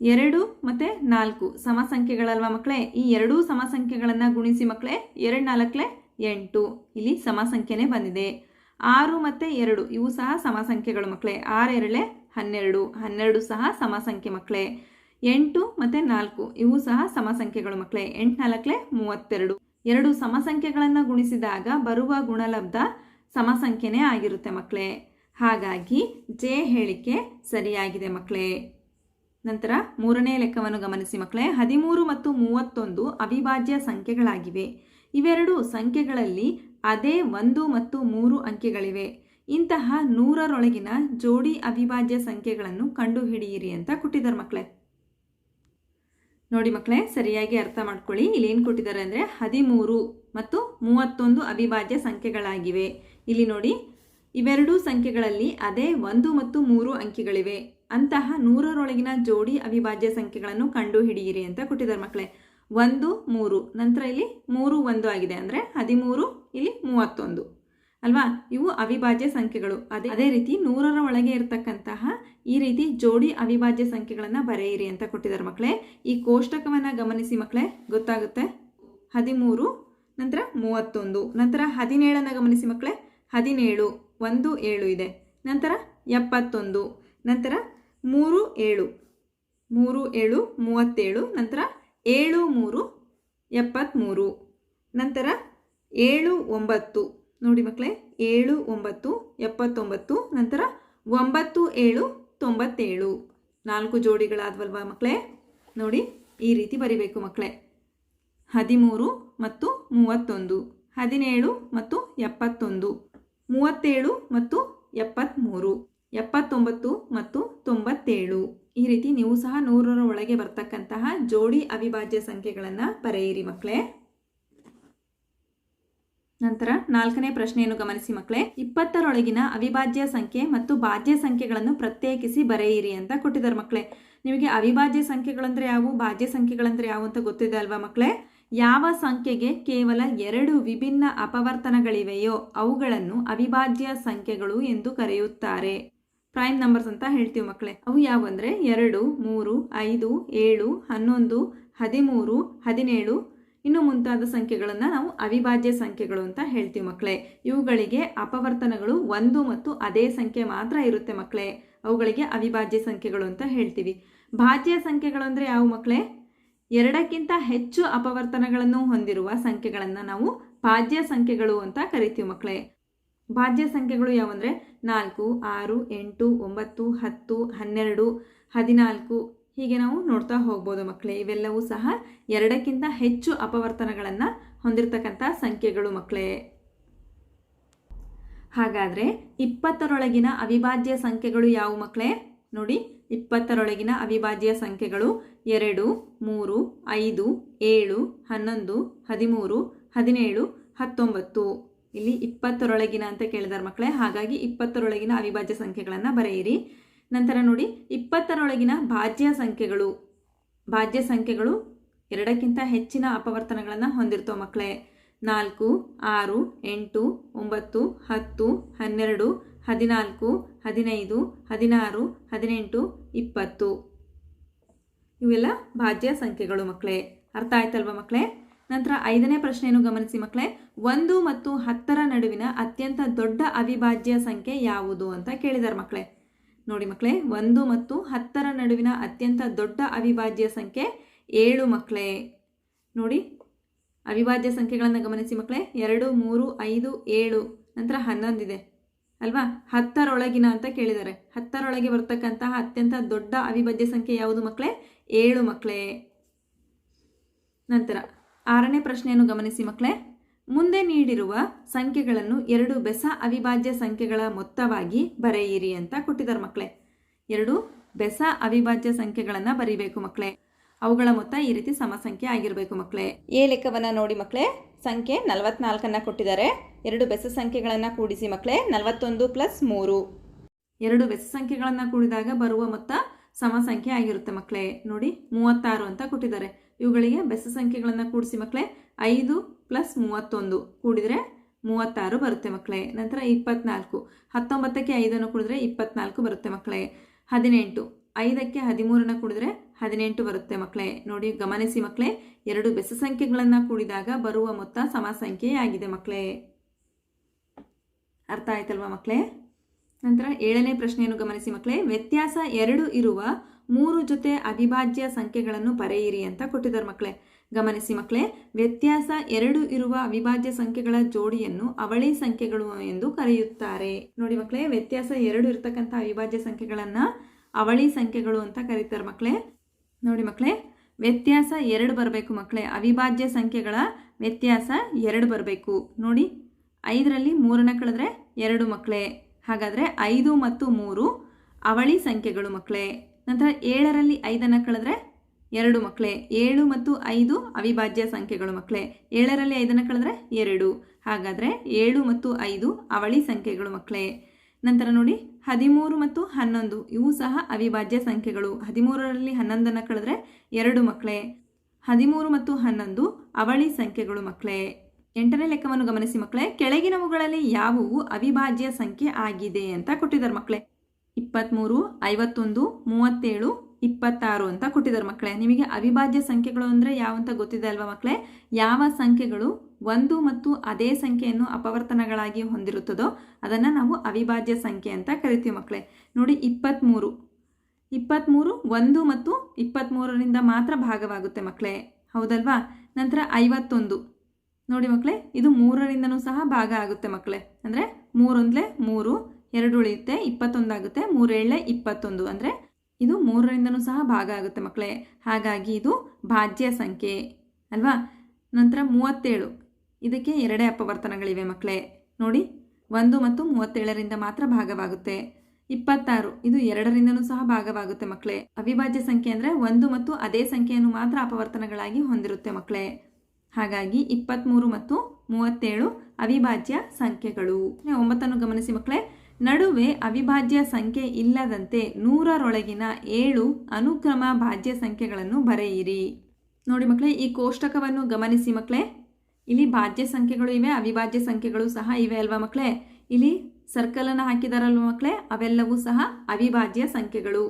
Speaker 1: ಎರಡು ಮತ್ತು ನಾಲ್ಕು ಸಮ ಸಂಖ್ಯೆಗಳಲ್ವಾ ಮಕ್ಕಳೇ? ಈ ಎರಡೂ ಸಮ ಸಂಖ್ಯೆಗಳನ್ನು ಗುಣಿಸಿ ಮಕ್ಕಳೇ, ಎರಡು ನಾಲ್ಕಲೆ ಎಂಟು. ಇಲ್ಲಿ ಸಮ ಸಂಖ್ಯೆನೇ ಬಂದಿದೆ. ಆರು ಮತ್ತು ಎರಡು, ಇವು ಸಹ ಸಮ ಸಂಖ್ಯೆಗಳು ಮಕ್ಕಳೇ. ಆರು ಎರಡಲೆ ಹನ್ನೆರಡು ಹನ್ನೆರಡು ಸಹ ಸಮಸಂಖ್ಯೆ ಮಕ್ಕಳೇ ಎಂಟು ಮತ್ತು ನಾಲ್ಕು, ಇವು ಸಹ ಸಮಸಂಖ್ಯೆಗಳು ಮಕ್ಕಳೇ ಎಂಟು ನಾಲ್ಕಲೆ ಮೂವತ್ತೆರಡು. ಎರಡು ಸಮಸಂಖ್ಯೆಗಳನ್ನು ಗುಣಿಸಿದಾಗ ಬರುವ ಗುಣಲಬ್ಧ ಸಮಸಂಖ್ಯೆನೇ ಆಗಿರುತ್ತೆ ಮಕ್ಕಳೇ ಹಾಗಾಗಿ ಜೆ ಹೇಳಿಕೆ ಸರಿಯಾಗಿದೆ ಮಕ್ಕಳೇ ನಂತರ ಮೂರನೇ ಲೆಕ್ಕವನ್ನು ಗಮನಿಸಿ ಮಕ್ಕಳೇ ಹದಿಮೂರು ಮತ್ತು ಮೂವತ್ತೊಂದು ಅವಿಭಾಜ್ಯ ಸಂಖ್ಯೆಗಳಾಗಿವೆ. ಇವೆರಡು ಸಂಖ್ಯೆಗಳಲ್ಲಿ ಅದೇ ಒಂದು ಮತ್ತು ಮೂರು ಅಂಕೆಗಳಿವೆ. ಇಂತಹ ನೂರರೊಳಗಿನ ಜೋಡಿ ಅವಿಭಾಜ್ಯ ಸಂಖ್ಯೆಗಳನ್ನು ಕಂಡುಹಿಡಿಯಿರಿ ಅಂತ ಕೊಟ್ಟಿದ್ದಾರೆ ಮಕ್ಕಳೇ ನೋಡಿ ಮಕ್ಕಳೇ ಸರಿಯಾಗಿ ಅರ್ಥ ಮಾಡ್ಕೊಳ್ಳಿ. ಇಲ್ಲಿ ಏನು ಕೊಟ್ಟಿದ್ದಾರೆ ಅಂದರೆ ಹದಿಮೂರು ಮತ್ತು ಮೂವತ್ತೊಂದು ಅವಿಭಾಜ್ಯ ಸಂಖ್ಯೆಗಳಾಗಿವೆ. ಇಲ್ಲಿ ನೋಡಿ, ಇವೆರಡೂ ಸಂಖ್ಯೆಗಳಲ್ಲಿ ಅದೇ ಒಂದು ಮತ್ತು ಮೂರು ಅಂಕಿಗಳಿವೆ. ಅಂತಹ ನೂರರೊಳಗಿನ ಜೋಡಿ ಅವಿಭಾಜ್ಯ ಸಂಖ್ಯೆಗಳನ್ನು ಕಂಡುಹಿಡಿಯಿರಿ ಅಂತ ಕೊಟ್ಟಿದ್ದಾರೆ ಮಕ್ಕಳೇ ಒಂದು, ಮೂರು. ನಂತರ ಇಲ್ಲಿ ಮೂರು ಒಂದು ಆಗಿದೆ ಅಂದರೆ ಹದಿಮೂರು, ಇಲ್ಲಿ ಮೂವತ್ತೊಂದು. ಅಲ್ವಾ? ಇವು ಅವಿಭಾಜ್ಯ ಸಂಖ್ಯೆಗಳು. ಅದೇ ಅದೇ ರೀತಿ ನೂರರ ಒಳಗೆ ಇರತಕ್ಕಂತಹ ಈ ರೀತಿ ಜೋಡಿ ಅವಿಭಾಜ್ಯ ಸಂಖ್ಯೆಗಳನ್ನು ಬರೆಯಿರಿ ಅಂತ ಕೊಟ್ಟಿದ್ದಾರೆ ಮಕ್ಕಳೇ ಈ ಕೋಷ್ಟಕವನ್ನು ಗಮನಿಸಿ ಮಕ್ಕಳೇ ಗೊತ್ತಾಗುತ್ತೆ? ಹದಿಮೂರು, ನಂತರ ಮೂವತ್ತೊಂದು, ನಂತರ ಹದಿನೇಳನ್ನು ಗಮನಿಸಿ ಮಕ್ಕಳೇ ಹದಿನೇಳು, ಒಂದು, ಏಳು ಇದೆ. ನಂತರ ಎಪ್ಪತ್ತೊಂದು, ನಂತರ ಮೂರು, ಏಳು. ಮೂರು, ಏಳು, ಮೂವತ್ತೇಳು, ನಂತರ ಏಳು, ಮೂರು ಎಪ್ಪತ್ತ್ಮೂರು ನಂತರ ಏಳು, ಒಂಬತ್ತು. ನೋಡಿ ಮಕ್ಕಳೇ ಏಳು, ಒಂಬತ್ತು, ಎಪ್ಪತ್ತೊಂಬತ್ತು, ನಂತರ ಒಂಬತ್ತು, ಏಳು, ತೊಂಬತ್ತೇಳು. ನಾಲ್ಕು ಜೋಡಿಗಳಾದ್ವಲ್ವಾ ಮಕ್ಕಳೇ ನೋಡಿ, ಈ ರೀತಿ ಬರಿಬೇಕು ಮಕ್ಕಳೇ ಹದಿಮೂರು ಮತ್ತು ಮೂವತ್ತೊಂದು, ಹದಿನೇಳು ಮತ್ತು ಎಪ್ಪತ್ತೊಂದು, ಮೂವತ್ತೇಳು ಮತ್ತು ಎಪ್ಪತ್ತ್ಮೂರು ಎಪ್ಪತ್ತೊಂಬತ್ತು ಮತ್ತು ತೊಂಬತ್ತೇಳು. ಈ ರೀತಿ ನೀವು ಸಹ ನೂರರ ಒಳಗೆ ಬರ್ತಕ್ಕಂತಹ ಜೋಡಿ ಅವಿಭಾಜ್ಯ ಸಂಖ್ಯೆಗಳನ್ನು ಬರೆಯಿರಿ ಮಕ್ಕಳೇ ನಂತರ ನಾಲ್ಕನೇ ಪ್ರಶ್ನೆಯನ್ನು ಗಮನಿಸಿ ಮಕ್ಕಳೇ. ಇಪ್ಪತ್ತರೊಳಗಿನ ಅವಿಭಾಜ್ಯ ಸಂಖ್ಯೆ ಮತ್ತು ಭಾಜ್ಯ ಸಂಖ್ಯೆಗಳನ್ನು ಪ್ರತ್ಯೇಕಿಸಿ ಬರೆಯಿರಿ ಅಂತ ಕೊಟ್ಟಿದ್ದಾರೆ ಮಕ್ಕಳೇ. ನಿಮಗೆ ಅವಿಭಾಜ್ಯ ಸಂಖ್ಯೆಗಳಂದ್ರೆ ಯಾವುವು ಭಾಜ್ಯ ಸಂಖ್ಯೆಗಳಂದ್ರೆ ಯಾವು ಅಂತ ಗೊತ್ತಿದೆ ಅಲ್ವಾ ಮಕ್ಕಳೇ? ಯಾವ ಸಂಖ್ಯೆಗೆ ಕೇವಲ ಎರಡು ವಿಭಿನ್ನ ಅಪವರ್ತನಗಳಿವೆಯೋ ಅವುಗಳನ್ನು ಅವಿಭಾಜ್ಯ ಸಂಖ್ಯೆಗಳು ಎಂದು ಕರೆಯುತ್ತಾರೆ. ಪ್ರೈಮ್ ನಂಬರ್ಸ್ ಅಂತ ಹೇಳ್ತೀವಿ ಮಕ್ಕಳೇ. ಅವು ಯಾವಂದ್ರೆ ಎರಡು, ಮೂರು, ಐದು, ಏಳು, ಹನ್ನೊಂದು, ಹದಿಮೂರು, ಹದಿನೇಳು ಇನ್ನು ಮುಂತಾದ ಸಂಖ್ಯೆಗಳನ್ನು ನಾವು ಅವಿಭಾಜ್ಯ ಸಂಖ್ಯೆಗಳು ಅಂತ ಹೇಳ್ತೀವಿ ಮಕ್ಕಳೇ ಇವುಗಳಿಗೆ ಅಪವರ್ತನಗಳು ಒಂದು ಮತ್ತು ಅದೇ ಸಂಖ್ಯೆ ಮಾತ್ರ ಇರುತ್ತೆ ಮಕ್ಕಳೇ ಅವುಗಳಿಗೆ ಅವಿಭಾಜ್ಯ ಸಂಖ್ಯೆಗಳು ಅಂತ ಹೇಳ್ತೀವಿ. ಭಾಜ್ಯ ಸಂಖ್ಯೆಗಳು ಅಂದರೆ ಯಾವ ಮಕ್ಕಳೇ ಎರಡಕ್ಕಿಂತ ಹೆಚ್ಚು ಅಪವರ್ತನಗಳನ್ನು ಹೊಂದಿರುವ ಸಂಖ್ಯೆಗಳನ್ನು ನಾವು ಭಾಜ್ಯ ಸಂಖ್ಯೆಗಳು ಅಂತ ಕರಿತೀವಿ ಮಕ್ಕಳೇ ಭಾಜ್ಯ ಸಂಖ್ಯೆಗಳು ಯಾವಂದರೆ ನಾಲ್ಕು, ಆರು, ಎಂಟು, ಒಂಬತ್ತು, ಹತ್ತು, ಹನ್ನೆರಡು, ಹದಿನಾಲ್ಕು ಹೀಗೆ ನಾವು ನೋಡ್ತಾ ಹೋಗ್ಬೋದು ಮಕ್ಕಳೇ ಇವೆಲ್ಲವೂ ಸಹ ಎರಡಕ್ಕಿಂತ ಹೆಚ್ಚು ಅಪವರ್ತನಗಳನ್ನು ಹೊಂದಿರತಕ್ಕಂಥ ಸಂಖ್ಯೆಗಳು ಮಕ್ಕಳೇ ಹಾಗಾದರೆ ಇಪ್ಪತ್ತರೊಳಗಿನ ಅವಿಭಾಜ್ಯ ಸಂಖ್ಯೆಗಳು ಯಾವ ಮಕ್ಕಳೇ ನೋಡಿ, ಇಪ್ಪತ್ತರೊಳಗಿನ ಅವಿಭಾಜ್ಯ ಸಂಖ್ಯೆಗಳು ಎರಡು, ಮೂರು, ಐದು, ಏಳು, ಹನ್ನೊಂದು, ಹದಿಮೂರು, ಹದಿನೇಳು, ಹತ್ತೊಂಬತ್ತು. ಇಲ್ಲಿ ಇಪ್ಪತ್ತರೊಳಗಿನ ಅಂತ ಕೇಳಿದಾರೆ ಮಕ್ಕಳೇ ಹಾಗಾಗಿ ಇಪ್ಪತ್ತರೊಳಗಿನ ಅವಿಭಾಜ್ಯ ಸಂಖ್ಯೆಗಳನ್ನು ಬರೆಯಿರಿ. ನಂತರ ನೋಡಿ, ಇಪ್ಪತ್ತರೊಳಗಿನ ಭಾಜ್ಯ ಸಂಖ್ಯೆಗಳು. ಭಾಜ್ಯ ಸಂಖ್ಯೆಗಳು ಎರಡಕ್ಕಿಂತ ಹೆಚ್ಚಿನ ಅಪವರ್ತನಗಳನ್ನು ಹೊಂದಿರ್ತವೆ ಮಕ್ಕಳೇ ನಾಲ್ಕು, ಆರು, ಎಂಟು, ಒಂಬತ್ತು, ಹತ್ತು, ಹನ್ನೆರಡು, ಹದಿನಾಲ್ಕು, ಹದಿನೈದು, ಹದಿನಾರು, ಹದಿನೆಂಟು, ಇಪ್ಪತ್ತು. ಇವೆಲ್ಲ ಭಾಜ್ಯ ಸಂಖ್ಯೆಗಳು ಮಕ್ಕಳೇ ಅರ್ಥ ಆಯ್ತಲ್ವಾ ಮಕ್ಕಳೇ ನಂತರ ಐದನೇ ಪ್ರಶ್ನೆಯನ್ನು ಗಮನಿಸಿ ಮಕ್ಕಳೇ ಒಂದು ಮತ್ತು ಹತ್ತರ ನಡುವಿನ ಅತ್ಯಂತ ದೊಡ್ಡ ಅವಿಭಾಜ್ಯ ಸಂಖ್ಯೆ ಯಾವುದು ಅಂತ ಕೇಳಿದಾರೆ ಮಕ್ಕಳೇ ನೋಡಿ ಮಕ್ಕಳೇ, ಒಂದು ಮತ್ತು ಹತ್ತರ ನಡುವಿನ ಅತ್ಯಂತ ದೊಡ್ಡ ಅವಿಭಾಜ್ಯ ಸಂಖ್ಯೆ ಏಳು ಮಕ್ಕಳೇ. ನೋಡಿ, ಅವಿಭಾಜ್ಯ ಸಂಖ್ಯೆಗಳನ್ನು ಗಮನಿಸಿ ಮಕ್ಕಳೇ, ಎರಡು, ಮೂರು, ಐದು, ಏಳು, ನಂತರ ಹನ್ನೊಂದಿದೆ ಅಲ್ವಾ? ಹತ್ತರೊಳಗಿನ ಅಂತ ಕೇಳಿದ್ದಾರೆ. ಹತ್ತರೊಳಗೆ ಬರ್ತಕ್ಕಂತಹ ಅತ್ಯಂತ ದೊಡ್ಡ ಅವಿಭಾಜ್ಯ ಸಂಖ್ಯೆ ಯಾವುದು ಮಕ್ಕಳೇ? ಏಳು ಮಕ್ಕಳೇ. ನಂತರ, ಆರನೇ ಪ್ರಶ್ನೆಯನ್ನು ಗಮನಿಸಿ ಮಕ್ಕಳೇ. ಮುಂದೆ ನೀಡಿರುವ ಸಂಖ್ಯೆಗಳನ್ನು ಎರಡು ಬೆಸ ಅವಿಭಾಜ್ಯ ಸಂಖ್ಯೆಗಳ ಮೊತ್ತವಾಗಿ ಬರೆಯಿರಿ ಅಂತ ಕೊಟ್ಟಿದ್ದಾರೆ ಮಕ್ಕಳೇ. ಎರಡು ಬೆಸ ಅವಿಭಾಜ್ಯ ಸಂಖ್ಯೆಗಳನ್ನು ಬರೀಬೇಕು ಮಕ್ಕಳೇ. ಅವುಗಳ ಮೊತ್ತ ಈ ರೀತಿ ಸಮಸಂಖ್ಯೆ ಆಗಿರಬೇಕು ಮಕ್ಕಳೇ. ಎ ಲೆಕ್ಕವನ್ನು ನೋಡಿ ಮಕ್ಕಳೇ. ಸಂಖ್ಯೆ ನಲವತ್ನಾಲ್ಕನ್ನು ಕೊಟ್ಟಿದ್ದಾರೆ. ಎರಡು ಬೆಸ ಸಂಖ್ಯೆಗಳನ್ನು ಕೂಡಿಸಿ ಮಕ್ಕಳೇ. ನಲವತ್ತೊಂದು ಪ್ಲಸ್ ಮೂರು. ಎರಡು ಬೆಸ ಸಂಖ್ಯೆಗಳನ್ನು ಕೂಡಿದಾಗ ಬರುವ ಮೊತ್ತ ಸಮಸಂಖ್ಯೆ ಆಗಿರುತ್ತೆ ಮಕ್ಕಳೇ. ನೋಡಿ, ಮೂವತ್ತಾರು ಅಂತ ಕೊಟ್ಟಿದ್ದಾರೆ. ಇವುಗಳಿಗೆ ಬೆಸ ಸಂಖ್ಯೆಗಳನ್ನು ಕೂಡಿಸಿ ಮಕ್ಕಳೇ. ಐದು ಪ್ಲಸ್ ಮೂವತ್ತೊಂದು ಕೂಡಿದರೆ ಮೂವತ್ತಾರು ಬರುತ್ತೆ ಮಕ್ಕಳೇ. ನಂತರ ಇಪ್ಪತ್ನಾಲ್ಕು. ಹತ್ತೊಂಬತ್ತಕ್ಕೆ ಐದನ್ನು ಕುಡಿದ್ರೆ ಇಪ್ಪತ್ನಾಲ್ಕು ಬರುತ್ತೆ ಮಕ್ಕಳೇ. ಹದಿನೆಂಟು. ಐದಕ್ಕೆ ಹದಿಮೂರನ್ನು ಕುಡಿದ್ರೆ ಹದಿನೆಂಟು ಬರುತ್ತೆ ಮಕ್ಕಳೇ. ನೋಡಿ, ಗಮನಿಸಿ ಮಕ್ಕಳೇ, ಎರಡು ಬೆಸ ಸಂಖ್ಯೆಗಳನ್ನು ಕೂಡಿದಾಗ ಬರುವ ಮೊತ್ತ ಸಮ ಸಂಖ್ಯೆಯಾಗಿದೆ ಮಕ್ಕಳೇ. ಅರ್ಥ ಆಯ್ತಲ್ವಾ ಮಕ್ಕಳೇ? ನಂತರ ಏಳನೇ ಪ್ರಶ್ನೆಯನ್ನು ಗಮನಿಸಿ ಮಕ್ಕಳೇ, ವ್ಯತ್ಯಾಸ ಎರಡು ಇರುವ ಮೂರು ಜೊತೆ ಅವಿಭಾಜ್ಯ ಸಂಖ್ಯೆಗಳನ್ನು ಬರೆಯಿರಿ ಅಂತ ಕೊಟ್ಟಿದ್ದಾರೆ ಮಕ್ಕಳೇ. ಗಮನಿಸಿ ಮಕ್ಕಳೇ ವ್ಯತ್ಯಾಸ ಎರಡು ಇರುವ ಅವಿಭಾಜ್ಯ ಸಂಖ್ಯೆಗಳ ಜೋಡಿಯನ್ನು ಅವಳಿ ಸಂಖ್ಯೆಗಳು ಎಂದು ಕರೆಯುತ್ತಾರೆ. ನೋಡಿ ಮಕ್ಕಳೇ, ವ್ಯತ್ಯಾಸ ಎರಡು ಇರತಕ್ಕಂಥ ಅವಿಭಾಜ್ಯ ಸಂಖ್ಯೆಗಳನ್ನು ಅವಳಿ ಸಂಖ್ಯೆಗಳು ಅಂತ ಕರೀತಾರೆ ಮಕ್ಕಳೇ. ನೋಡಿ ಮಕ್ಕಳೇ, ವ್ಯತ್ಯಾಸ ಎರಡು ಬರಬೇಕು ಮಕ್ಕಳೇ. ಅವಿಭಾಜ್ಯ ಸಂಖ್ಯೆಗಳ ವ್ಯತ್ಯಾಸ ಎರಡು ಬರಬೇಕು. ನೋಡಿ, ಐದರಲ್ಲಿ ಮೂರನ್ನು ಕಳೆದ್ರೆ ಎರಡು ಮಕ್ಕಳೇ. ಹಾಗಾದರೆ ಐದು ಮತ್ತು ಮೂರು ಅವಳಿ ಸಂಖ್ಯೆಗಳು ಮಕ್ಕಳೇ. ನಂತರ ಏಳರಲ್ಲಿ ಐದನ್ನು ಕಳೆದ್ರೆ ಎರಡು ಮಕ್ಕಳೇ ಏಳು ಮತ್ತು ಐದು ಅವಿಭಾಜ್ಯ ಸಂಖ್ಯೆಗಳು ಮಕ್ಕಳೇ ಏಳರಲ್ಲಿ ಐದನ್ನು ಕಳೆದ್ರೆ ಎರಡು. ಹಾಗಾದರೆ ಏಳು ಮತ್ತು ಐದು ಅವಳಿ ಸಂಖ್ಯೆಗಳು ಮಕ್ಕಳೇ ನಂತರ ನೋಡಿ, ಹದಿಮೂರು ಮತ್ತು ಹನ್ನೊಂದು, ಇವು ಸಹ ಅವಿಭಾಜ್ಯ ಸಂಖ್ಯೆಗಳು. ಹದಿಮೂರರಲ್ಲಿ ಹನ್ನೊಂದನ್ನು ಕಳೆದ್ರೆ ಎರಡು ಮಕ್ಕಳೇ ಹದಿಮೂರು ಮತ್ತು ಹನ್ನೊಂದು ಅವಳಿ ಸಂಖ್ಯೆಗಳು ಮಕ್ಕಳೇ ಎಂಟನೇ ಲೆಕ್ಕವನ್ನು ಗಮನಿಸಿ ಮಕ್ಕಳೇ ಕೆಳಗಿನವುಗಳಲ್ಲಿ ಯಾವುವು ಅವಿಭಾಜ್ಯ ಸಂಖ್ಯೆ ಆಗಿದೆ ಅಂತ ಕೊಟ್ಟಿದ್ದಾರೆ ಮಕ್ಕಳೇ ಇಪ್ಪತ್ತ್ಮೂರು, ಐವತ್ತೊಂದು, ಮೂವತ್ತೇಳು ಇಪ್ಪತ್ತಾರು ಅಂತ ಕೊಟ್ಟಿದ್ದಾರೆ ಮಕ್ಕಳೇ. ನಿಮಗೆ ಅವಿಭಾಜ್ಯ ಸಂಖ್ಯೆಗಳು ಅಂದರೆ ಯಾವ ಅಂತ ಗೊತ್ತಿದೆ ಅಲ್ವಾ ಮಕ್ಕಳೇ? ಯಾವ ಸಂಖ್ಯೆಗಳು ಒಂದು ಮತ್ತು ಅದೇ ಸಂಖ್ಯೆಯನ್ನು ಅಪವರ್ತನಗಳಾಗಿ ಹೊಂದಿರುತ್ತದೋ ಅದನ್ನು ನಾವು ಅವಿಭಾಜ್ಯ ಸಂಖ್ಯೆ ಅಂತ ಕರಿತೀವಿ ಮಕ್ಕಳೇ. ನೋಡಿ ಇಪ್ಪತ್ತ್ಮೂರು ಇಪ್ಪತ್ತ್ಮೂರು ಒಂದು ಮತ್ತು ಇಪ್ಪತ್ತ್ಮೂರರಿಂದ ಮಾತ್ರ ಭಾಗವಾಗುತ್ತೆ ಮಕ್ಕಳೇ. ಹೌದಲ್ವಾ? ನಂತರ ಐವತ್ತೊಂದು. ನೋಡಿ ಮಕ್ಕಳೇ, ಇದು ಮೂರರಿಂದನೂ ಸಹ ಭಾಗ ಆಗುತ್ತೆ ಮಕ್ಕಳೇ. ಅಂದರೆ ಮೂರೊಂದಲೇ ಮೂರು, ಎರಡು ಉಳಿಯುತ್ತೆ, ಇಪ್ಪತ್ತೊಂದಾಗುತ್ತೆ ಮೂರೇಳೆ ಇಪ್ಪತ್ತೊಂದು. ಅಂದರೆ ಇದು ಮೂರರಿಂದನೂ ಸಹ ಭಾಗ ಆಗುತ್ತೆ ಮಕ್ಕಳೇ. ಹಾಗಾಗಿ ಇದು ಭಾಜ್ಯ ಸಂಖ್ಯೆ, ಅಲ್ವಾ? ನಂತರ ಮೂವತ್ತೇಳು. ಇದಕ್ಕೆ ಎರಡೇ ಅಪವರ್ತನಗಳಿವೆ ಮಕ್ಕಳೇ. ನೋಡಿ, ಒಂದು ಮತ್ತು ಮೂವತ್ತೇಳರಿಂದ ಮಾತ್ರ ಭಾಗವಾಗುತ್ತೆ. ಇಪ್ಪತ್ತಾರು. ಇದು ಎರಡರಿಂದನೂ ಸಹ ಭಾಗವಾಗುತ್ತೆ ಮಕ್ಕಳೇ. ಅವಿಭಾಜ್ಯ ಸಂಖ್ಯೆ ಅಂದರೆ ಒಂದು ಮತ್ತು ಅದೇ ಸಂಖ್ಯೆಯನ್ನು ಮಾತ್ರ ಅಪವರ್ತನಗಳಾಗಿ ಹೊಂದಿರುತ್ತೆ ಮಕ್ಕಳೇ. ಹಾಗಾಗಿ ಇಪ್ಪತ್ತ್ಮೂರು ಮತ್ತು ಮೂವತ್ತೇಳು ಅವಿಭಾಜ್ಯ ಸಂಖ್ಯೆಗಳು. ಒಂಬತ್ತನ್ನು ಗಮನಿಸಿ ಮಕ್ಕಳೇ. ನಡುವೆ ಅವಿಭಾಜ್ಯ ಸಂಖ್ಯೆ ಇಲ್ಲದಂತೆ ನೂರರೊಳಗಿನ ಏಳು ಅನುಕ್ರಮ ಭಾಜ್ಯ ಸಂಖ್ಯೆಗಳನ್ನು ಬರೆಯಿರಿ. ನೋಡಿ ಮಕ್ಕಳೇ, ಈ ಕೋಷ್ಟಕವನ್ನು ಗಮನಿಸಿ ಮಕ್ಕಳೇ. ಇಲ್ಲಿ ಭಾಜ್ಯ ಸಂಖ್ಯೆಗಳು ಇವೆ, ಅವಿಭಾಜ್ಯ ಸಂಖ್ಯೆಗಳು ಸಹ ಇವೆ ಅಲ್ವಾ ಮಕ್ಕಳೇ? ಇಲ್ಲಿ ಸರ್ಕಲನ್ನು ಹಾಕಿದಾರಲ್ವ ಮಕ್ಕಳೇ? ಅವೆಲ್ಲವೂ ಸಹ ಅವಿಭಾಜ್ಯ ಸಂಖ್ಯೆಗಳು.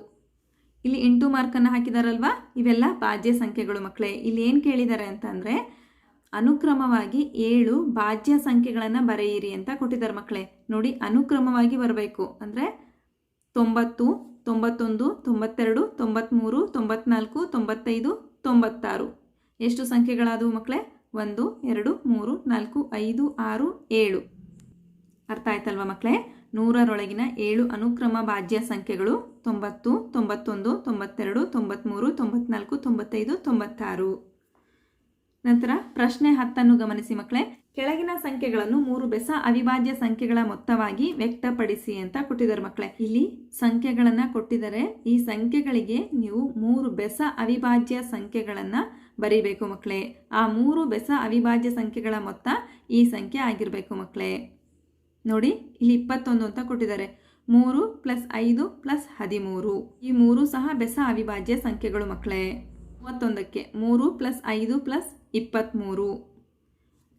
Speaker 1: ಇಲ್ಲಿ ಎಂಟು ಮಾರ್ಕನ್ನು ಹಾಕಿದಾರಲ್ವಾ? ಇವೆಲ್ಲ ಭಾಜ್ಯ ಸಂಖ್ಯೆಗಳು ಮಕ್ಕಳೇ. ಇಲ್ಲಿ ಏನು ಕೇಳಿದ್ದಾರೆ ಅಂತಂದರೆ ಅನುಕ್ರಮವಾಗಿ ಏಳು ಭಾಜ್ಯ ಸಂಖ್ಯೆಗಳನ್ನು ಬರೆಯಿರಿ ಅಂತ ಕೊಟ್ಟಿದ್ದಾರೆ ಮಕ್ಕಳೇ. ನೋಡಿ, ಅನುಕ್ರಮವಾಗಿ ಬರಬೇಕು. ಅಂದರೆ ತೊಂಬತ್ತು, ತೊಂಬತ್ತೊಂದು, ತೊಂಬತ್ತೆರಡು ತೊಂಬತ್ತ್ಮೂರು ತೊಂಬತ್ನಾಲ್ಕು, ತೊಂಬತ್ತೈದು, ತೊಂಬತ್ತಾರು. ಎಷ್ಟು ಸಂಖ್ಯೆಗಳಾದವು ಮಕ್ಕಳೇ? ಒಂದು, ಎರಡು, ಮೂರು, ನಾಲ್ಕು, ಐದು, ಆರು, ಏಳು. ಅರ್ಥ ಆಯ್ತಲ್ವ ಮಕ್ಕಳೇ? ನೂರರೊಳಗಿನ ಏಳು ಅನುಕ್ರಮ ಭಾಜ್ಯ ಸಂಖ್ಯೆಗಳು ತೊಂಬತ್ತು, ತೊಂಬತ್ತೊಂದು, ತೊಂಬತ್ತೆರಡು ತೊಂಬತ್ತ್ಮೂರು ತೊಂಬತ್ನಾಲ್ಕು, ತೊಂಬತ್ತೈದು, ತೊಂಬತ್ತಾರು. ನಂತರ ಪ್ರಶ್ನೆ ಹತ್ತನ್ನು ಗಮನಿಸಿ ಮಕ್ಕಳೇ. ಕೆಳಗಿನ ಸಂಖ್ಯೆಗಳನ್ನು ಮೂರು ಬೆಸ ಅವಿಭಾಜ್ಯ ಸಂಖ್ಯೆಗಳ ಮೊತ್ತವಾಗಿ ವ್ಯಕ್ತಪಡಿಸಿ ಅಂತ ಕೊಟ್ಟಿದ್ದಾರೆ ಮಕ್ಕಳೇ. ಇಲ್ಲಿ ಸಂಖ್ಯೆಗಳನ್ನ ಕೊಟ್ಟಿದ್ದಾರೆ. ಈ ಸಂಖ್ಯೆಗಳಿಗೆ ನೀವು ಮೂರು ಬೆಸ ಅವಿಭಾಜ್ಯ ಸಂಖ್ಯೆಗಳನ್ನ ಬರೀಬೇಕು ಮಕ್ಕಳೇ. ಆ ಮೂರು ಬೆಸ ಅವಿಭಾಜ್ಯ ಸಂಖ್ಯೆಗಳ ಮೊತ್ತ ಈ ಸಂಖ್ಯೆ ಆಗಿರಬೇಕು ಮಕ್ಕಳೇ. ನೋಡಿ, ಇಲ್ಲಿ ಇಪ್ಪತ್ತೊಂದು ಅಂತ ಕೊಟ್ಟಿದ್ದಾರೆ. ಮೂರು ಪ್ಲಸ್ ಐದು ಪ್ಲಸ್ ಹದಿಮೂರು. ಈ ಮೂರು ಸಹ ಬೆಸ ಅವಿಭಾಜ್ಯ ಸಂಖ್ಯೆಗಳು ಮಕ್ಕಳೇ. ಮೂವತ್ತೊಂದಕ್ಕೆ ಮೂರು ಪ್ಲಸ್ ಐದು ಪ್ಲಸ್ ಇಪ್ಪತ್ತ್ಮೂರು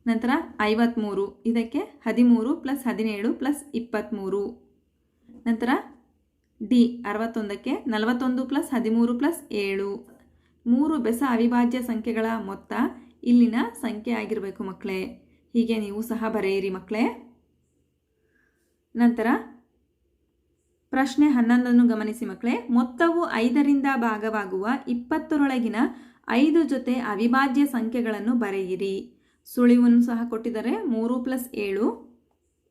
Speaker 1: ನಂತರ ಐವತ್ತ್ಮೂರು ಇದಕ್ಕೆ ಹದಿಮೂರು ಪ್ಲಸ್ ಹದಿನೇಳು ಪ್ಲಸ್ ಇಪ್ಪತ್ತ್ಮೂರು ನಂತರ ಡಿ, ಅರವತ್ತೊಂದಕ್ಕೆ ನಲವತ್ತೊಂದು ಪ್ಲಸ್ ಹದಿಮೂರು ಪ್ಲಸ್ ಏಳು. ಮೂರು ಬೆಸ ಅವಿಭಾಜ್ಯ ಸಂಖ್ಯೆಗಳ ಮೊತ್ತ ಇಲ್ಲಿನ ಸಂಖ್ಯೆ ಆಗಿರಬೇಕು ಮಕ್ಕಳೇ. ಹೀಗೆ ನೀವು ಸಹ ಬರೆಯಿರಿ ಮಕ್ಕಳೇ. ನಂತರ ಪ್ರಶ್ನೆ ಹನ್ನೊಂದನ್ನು ಗಮನಿಸಿ ಮಕ್ಕಳೇ. ಮೊತ್ತವು ಐದರಿಂದ ಭಾಗವಾಗುವ ಇಪ್ಪತ್ತರೊಳಗಿನ ಐದು ಜೊತೆ ಅವಿಭಾಜ್ಯ ಸಂಖ್ಯೆಗಳನ್ನು ಬರೆಯಿರಿ. ಸುಳಿವನ್ನು ಸಹ ಕೊಟ್ಟಿದ್ದಾರೆ. ಮೂರು ಪ್ಲಸ್ ಏಳು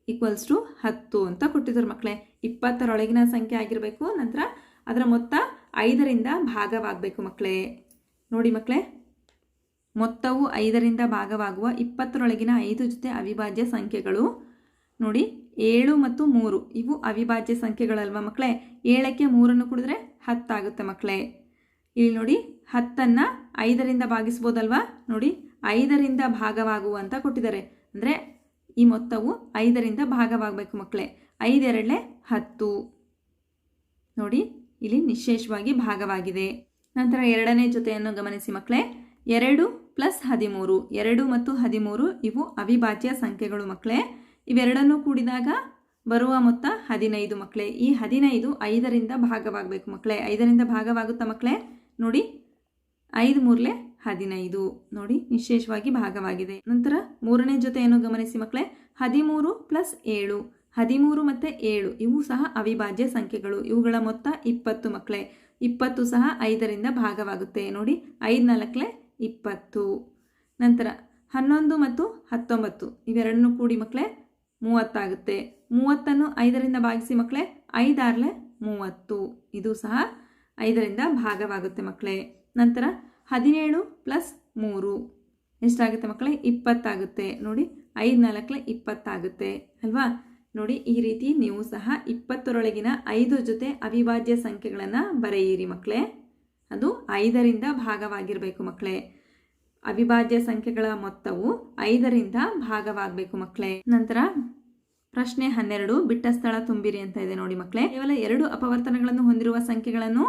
Speaker 1: ಈಕ್ವಲ್ಸ್ ಟು ಹತ್ತು ಅಂತ ಕೊಟ್ಟಿದ್ದಾರೆ ಮಕ್ಕಳೇ. ಇಪ್ಪತ್ತರೊಳಗಿನ ಸಂಖ್ಯೆ ಆಗಿರಬೇಕು. ನಂತರ ಅದರ ಮೊತ್ತ ಐದರಿಂದ ಭಾಗವಾಗಬೇಕು ಮಕ್ಕಳೇ. ನೋಡಿ ಮಕ್ಕಳೇ. ಮೊತ್ತವು ಐದರಿಂದ ಭಾಗವಾಗುವ ಇಪ್ಪತ್ತರೊಳಗಿನ ಐದು ಜೊತೆ ಅವಿಭಾಜ್ಯ ಸಂಖ್ಯೆಗಳು. ನೋಡಿ, ಏಳು ಮತ್ತು ಮೂರು ಇವು ಅವಿಭಾಜ್ಯ ಸಂಖ್ಯೆಗಳಲ್ವ ಮಕ್ಕಳೇ? ಏಳಕ್ಕೆ ಮೂರನ್ನು ಕುಡಿದ್ರೆ ಹತ್ತಾಗುತ್ತೆ ಮಕ್ಕಳೇ. ಇಲ್ಲಿ ನೋಡಿ ಹತ್ತನ್ನು ಐದರಿಂದ ಭಾಗಿಸ್ಬೋದಲ್ವಾ? ನೋಡಿ ಐದರಿಂದ ಭಾಗವಾಗುವಂತ ಕೊಟ್ಟಿದ್ದಾರೆ. ಅಂದರೆ ಈ ಮೊತ್ತವು ಐದರಿಂದ ಭಾಗವಾಗಬೇಕು ಮಕ್ಕಳೇ. ಐದೆರಡಲೆ ಹತ್ತು. ನೋಡಿ ಇಲ್ಲಿ ನಿಶೇಷವಾಗಿ ಭಾಗವಾಗಿದೆ. ನಂತರ ಎರಡನೇ ಜೊತೆಯನ್ನು ಗಮನಿಸಿ ಮಕ್ಕಳೇ. ಎರಡು ಪ್ಲಸ್ ಹದಿಮೂರು. ಎರಡು ಮತ್ತು ಹದಿಮೂರು ಇವು ಅವಿಭಾಜ್ಯ ಸಂಖ್ಯೆಗಳು ಮಕ್ಕಳೇ. ಇವೆರಡನ್ನು ಕೂಡಿದಾಗ ಬರುವ ಮೊತ್ತ ಹದಿನೈದು ಮಕ್ಕಳೇ. ಈ ಹದಿನೈದು ಐದರಿಂದ ಭಾಗವಾಗಬೇಕು ಮಕ್ಕಳೇ. ಐದರಿಂದ ಭಾಗವಾಗುತ್ತಾ ಮಕ್ಕಳೇ? ನೋಡಿ, ಐದು ಮೂರಲೆ ಹದಿನೈದು. ನೋಡಿ ವಿಶೇಷವಾಗಿ ಭಾಗವಾಗಿದೆ. ನಂತರ ಮೂರನೇ ಜೊತೆಯನ್ನು ಗಮನಿಸಿ ಮಕ್ಕಳೇ, ಹದಿಮೂರು ಪ್ಲಸ್ ಏಳು, ಹದಿಮೂರು ಮತ್ತು ಏಳು, ಇವು ಸಹ ಅವಿಭಾಜ್ಯ ಸಂಖ್ಯೆಗಳು. ಇವುಗಳ ಮೊತ್ತ ಇಪ್ಪತ್ತು ಮಕ್ಕಳೇ. ಇಪ್ಪತ್ತು ಸಹ ಐದರಿಂದ ಭಾಗವಾಗುತ್ತೆ. ನೋಡಿ, ಐದು ನಾಲ್ಕಲೆ ಇಪ್ಪತ್ತು. ನಂತರ ಹನ್ನೊಂದು ಮತ್ತು ಹತ್ತೊಂಬತ್ತು, ಇವೆರಡನ್ನು ಕೂಡಿ ಮಕ್ಕಳೇ, ಮೂವತ್ತಾಗುತ್ತೆ. ಮೂವತ್ತನ್ನು ಐದರಿಂದ ಭಾಗಿಸಿ ಮಕ್ಕಳೇ, ಐದಾರಲೆ ಮೂವತ್ತು. ಇದು ಸಹ ಐದರಿಂದ ಭಾಗವಾಗುತ್ತೆ ಮಕ್ಕಳೇ. ನಂತರ ಹದಿನೇಳು ಪ್ಲಸ್ ಮೂರು. ಎಷ್ಟಾಗುತ್ತೆ ಮಕ್ಕಳೇ? ಇಪ್ಪತ್ತಾಗುತ್ತೆ. ನೋಡಿ, ಐದು ನಾಲ್ಕಲೆ ಇಪ್ಪತ್ತಾಗುತ್ತೆ. ಅಲ್ವಾ? ನೋಡಿ, ಈ ರೀತಿ ನೀವು ಸಹ ಇಪ್ಪತ್ತರೊಳಗಿನ ಐದು ಜೊತೆ ಅವಿಭಾಜ್ಯ ಸಂಖ್ಯೆಗಳನ್ನು ಬರೆಯಿರಿ ಮಕ್ಕಳೇ. ಅದು ಐದರಿಂದ ಭಾಗವಾಗಿರಬೇಕು ಮಕ್ಕಳೇ. ಅವಿಭಾಜ್ಯ ಸಂಖ್ಯೆಗಳ ಮೊತ್ತವು ಐದರಿಂದ ಭಾಗವಾಗಬೇಕು ಮಕ್ಕಳೇ. ನಂತರ ಪ್ರಶ್ನೆ ಹನ್ನೆರಡು ಬಿಟ್ಟ ಸ್ಥಳ ತುಂಬಿರಿ ಅಂತ ಇದೆ ನೋಡಿ ಮಕ್ಕಳೇ. ಕೇವಲ ಎರಡು ಅಪವರ್ತನಗಳನ್ನು ಹೊಂದಿರುವ ಸಂಖ್ಯೆಗಳನ್ನು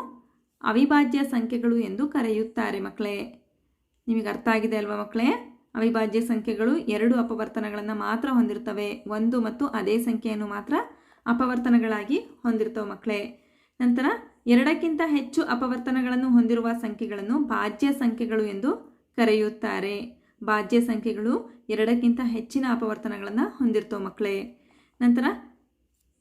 Speaker 1: ಅವಿಭಾಜ್ಯ ಸಂಖ್ಯೆಗಳು ಎಂದು ಕರೆಯುತ್ತಾರೆ ಮಕ್ಕಳೇ. ನಿಮಗೆ ಅರ್ಥ ಆಗಿದೆ ಅಲ್ವಾ ಮಕ್ಕಳೇ? ಅವಿಭಾಜ್ಯ ಸಂಖ್ಯೆಗಳು ಎರಡು ಅಪವರ್ತನಗಳನ್ನು ಮಾತ್ರ ಹೊಂದಿರ್ತವೆ. ಒಂದು ಮತ್ತು ಅದೇ ಸಂಖ್ಯೆಯನ್ನು ಮಾತ್ರ ಅಪವರ್ತನಗಳಾಗಿ ಹೊಂದಿರ್ತವೆ ಮಕ್ಕಳೇ. ನಂತರ ಎರಡಕ್ಕಿಂತ ಹೆಚ್ಚು ಅಪವರ್ತನಗಳನ್ನು ಹೊಂದಿರುವ ಸಂಖ್ಯೆಗಳನ್ನು ಭಾಜ್ಯ ಸಂಖ್ಯೆಗಳು ಎಂದು ಕರೆಯುತ್ತಾರೆ. ಭಾಜ್ಯ ಸಂಖ್ಯೆಗಳು ಎರಡಕ್ಕಿಂತ ಹೆಚ್ಚಿನ ಅಪವರ್ತನಗಳನ್ನು ಹೊಂದಿರ್ತವೆ ಮಕ್ಕಳೇ. ನಂತರ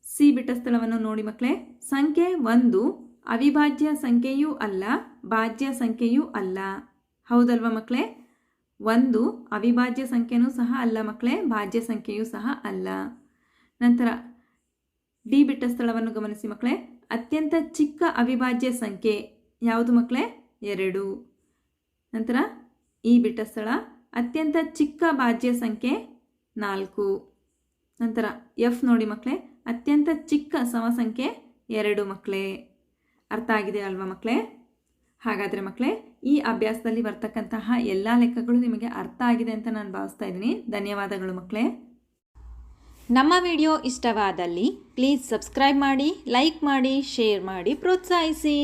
Speaker 1: ಸಿ ಬಿಟ್ಟ ಸ್ಥಳವನ್ನು ನೋಡಿ ಮಕ್ಕಳೇ. ಸಂಖ್ಯೆ ಒಂದು ಅವಿಭಾಜ್ಯ ಸಂಖ್ಯೆಯೂ ಅಲ್ಲ, ಭಾಜ್ಯ ಸಂಖ್ಯೆಯೂ ಅಲ್ಲ. ಹೌದಲ್ವಾ ಮಕ್ಕಳೇ ಒಂದು ಅವಿಭಾಜ್ಯ ಸಂಖ್ಯೆನೂ ಸಹ ಅಲ್ಲ ಮಕ್ಕಳೇ ಭಾಜ್ಯ ಸಂಖ್ಯೆಯೂ ಸಹ ಅಲ್ಲ. ನಂತರ ಡಿ ಬಿಟ್ಟ ಸ್ಥಳವನ್ನು ಗಮನಿಸಿ ಮಕ್ಕಳೇ ಅತ್ಯಂತ ಚಿಕ್ಕ ಅವಿಭಾಜ್ಯ ಸಂಖ್ಯೆ ಯಾವುದು ಮಕ್ಕಳೇ ಎರಡು. ನಂತರ ಈ ಬಿಟ್ಟ ಸ್ಥಳ, ಅತ್ಯಂತ ಚಿಕ್ಕ ಭಾಜ್ಯ ಸಂಖ್ಯೆ ನಾಲ್ಕು. ನಂತರ ಎಫ್ ನೋಡಿ ಮಕ್ಕಳೇ ಅತ್ಯಂತ ಚಿಕ್ಕ ಸಮಸಂಖ್ಯೆ ಎರಡು ಮಕ್ಕಳೇ ಅರ್ಥ ಆಗಿದೆ ಅಲ್ವಾ ಮಕ್ಕಳೇ? ಹಾಗಾದರೆ ಮಕ್ಕಳೇ, ಈ ಅಭ್ಯಾಸದಲ್ಲಿ ಬರ್ತಕ್ಕಂತಹ ಎಲ್ಲ ಲೆಕ್ಕಗಳು ನಿಮಗೆ ಅರ್ಥ ಆಗಿದೆ ಅಂತ ನಾನು ಭಾವಿಸ್ತಾ ಇದ್ದೀನಿ. ಧನ್ಯವಾದಗಳು ಮಕ್ಕಳೇ.
Speaker 2: ನಮ್ಮ ವಿಡಿಯೋ ಇಷ್ಟವಾದಲ್ಲಿ ಪ್ಲೀಸ್ ಸಬ್ಸ್ಕ್ರೈಬ್ ಮಾಡಿ ಲೈಕ್ ಮಾಡಿ ಶೇರ್ ಮಾಡಿ, ಪ್ರೋತ್ಸಾಹಿಸಿ.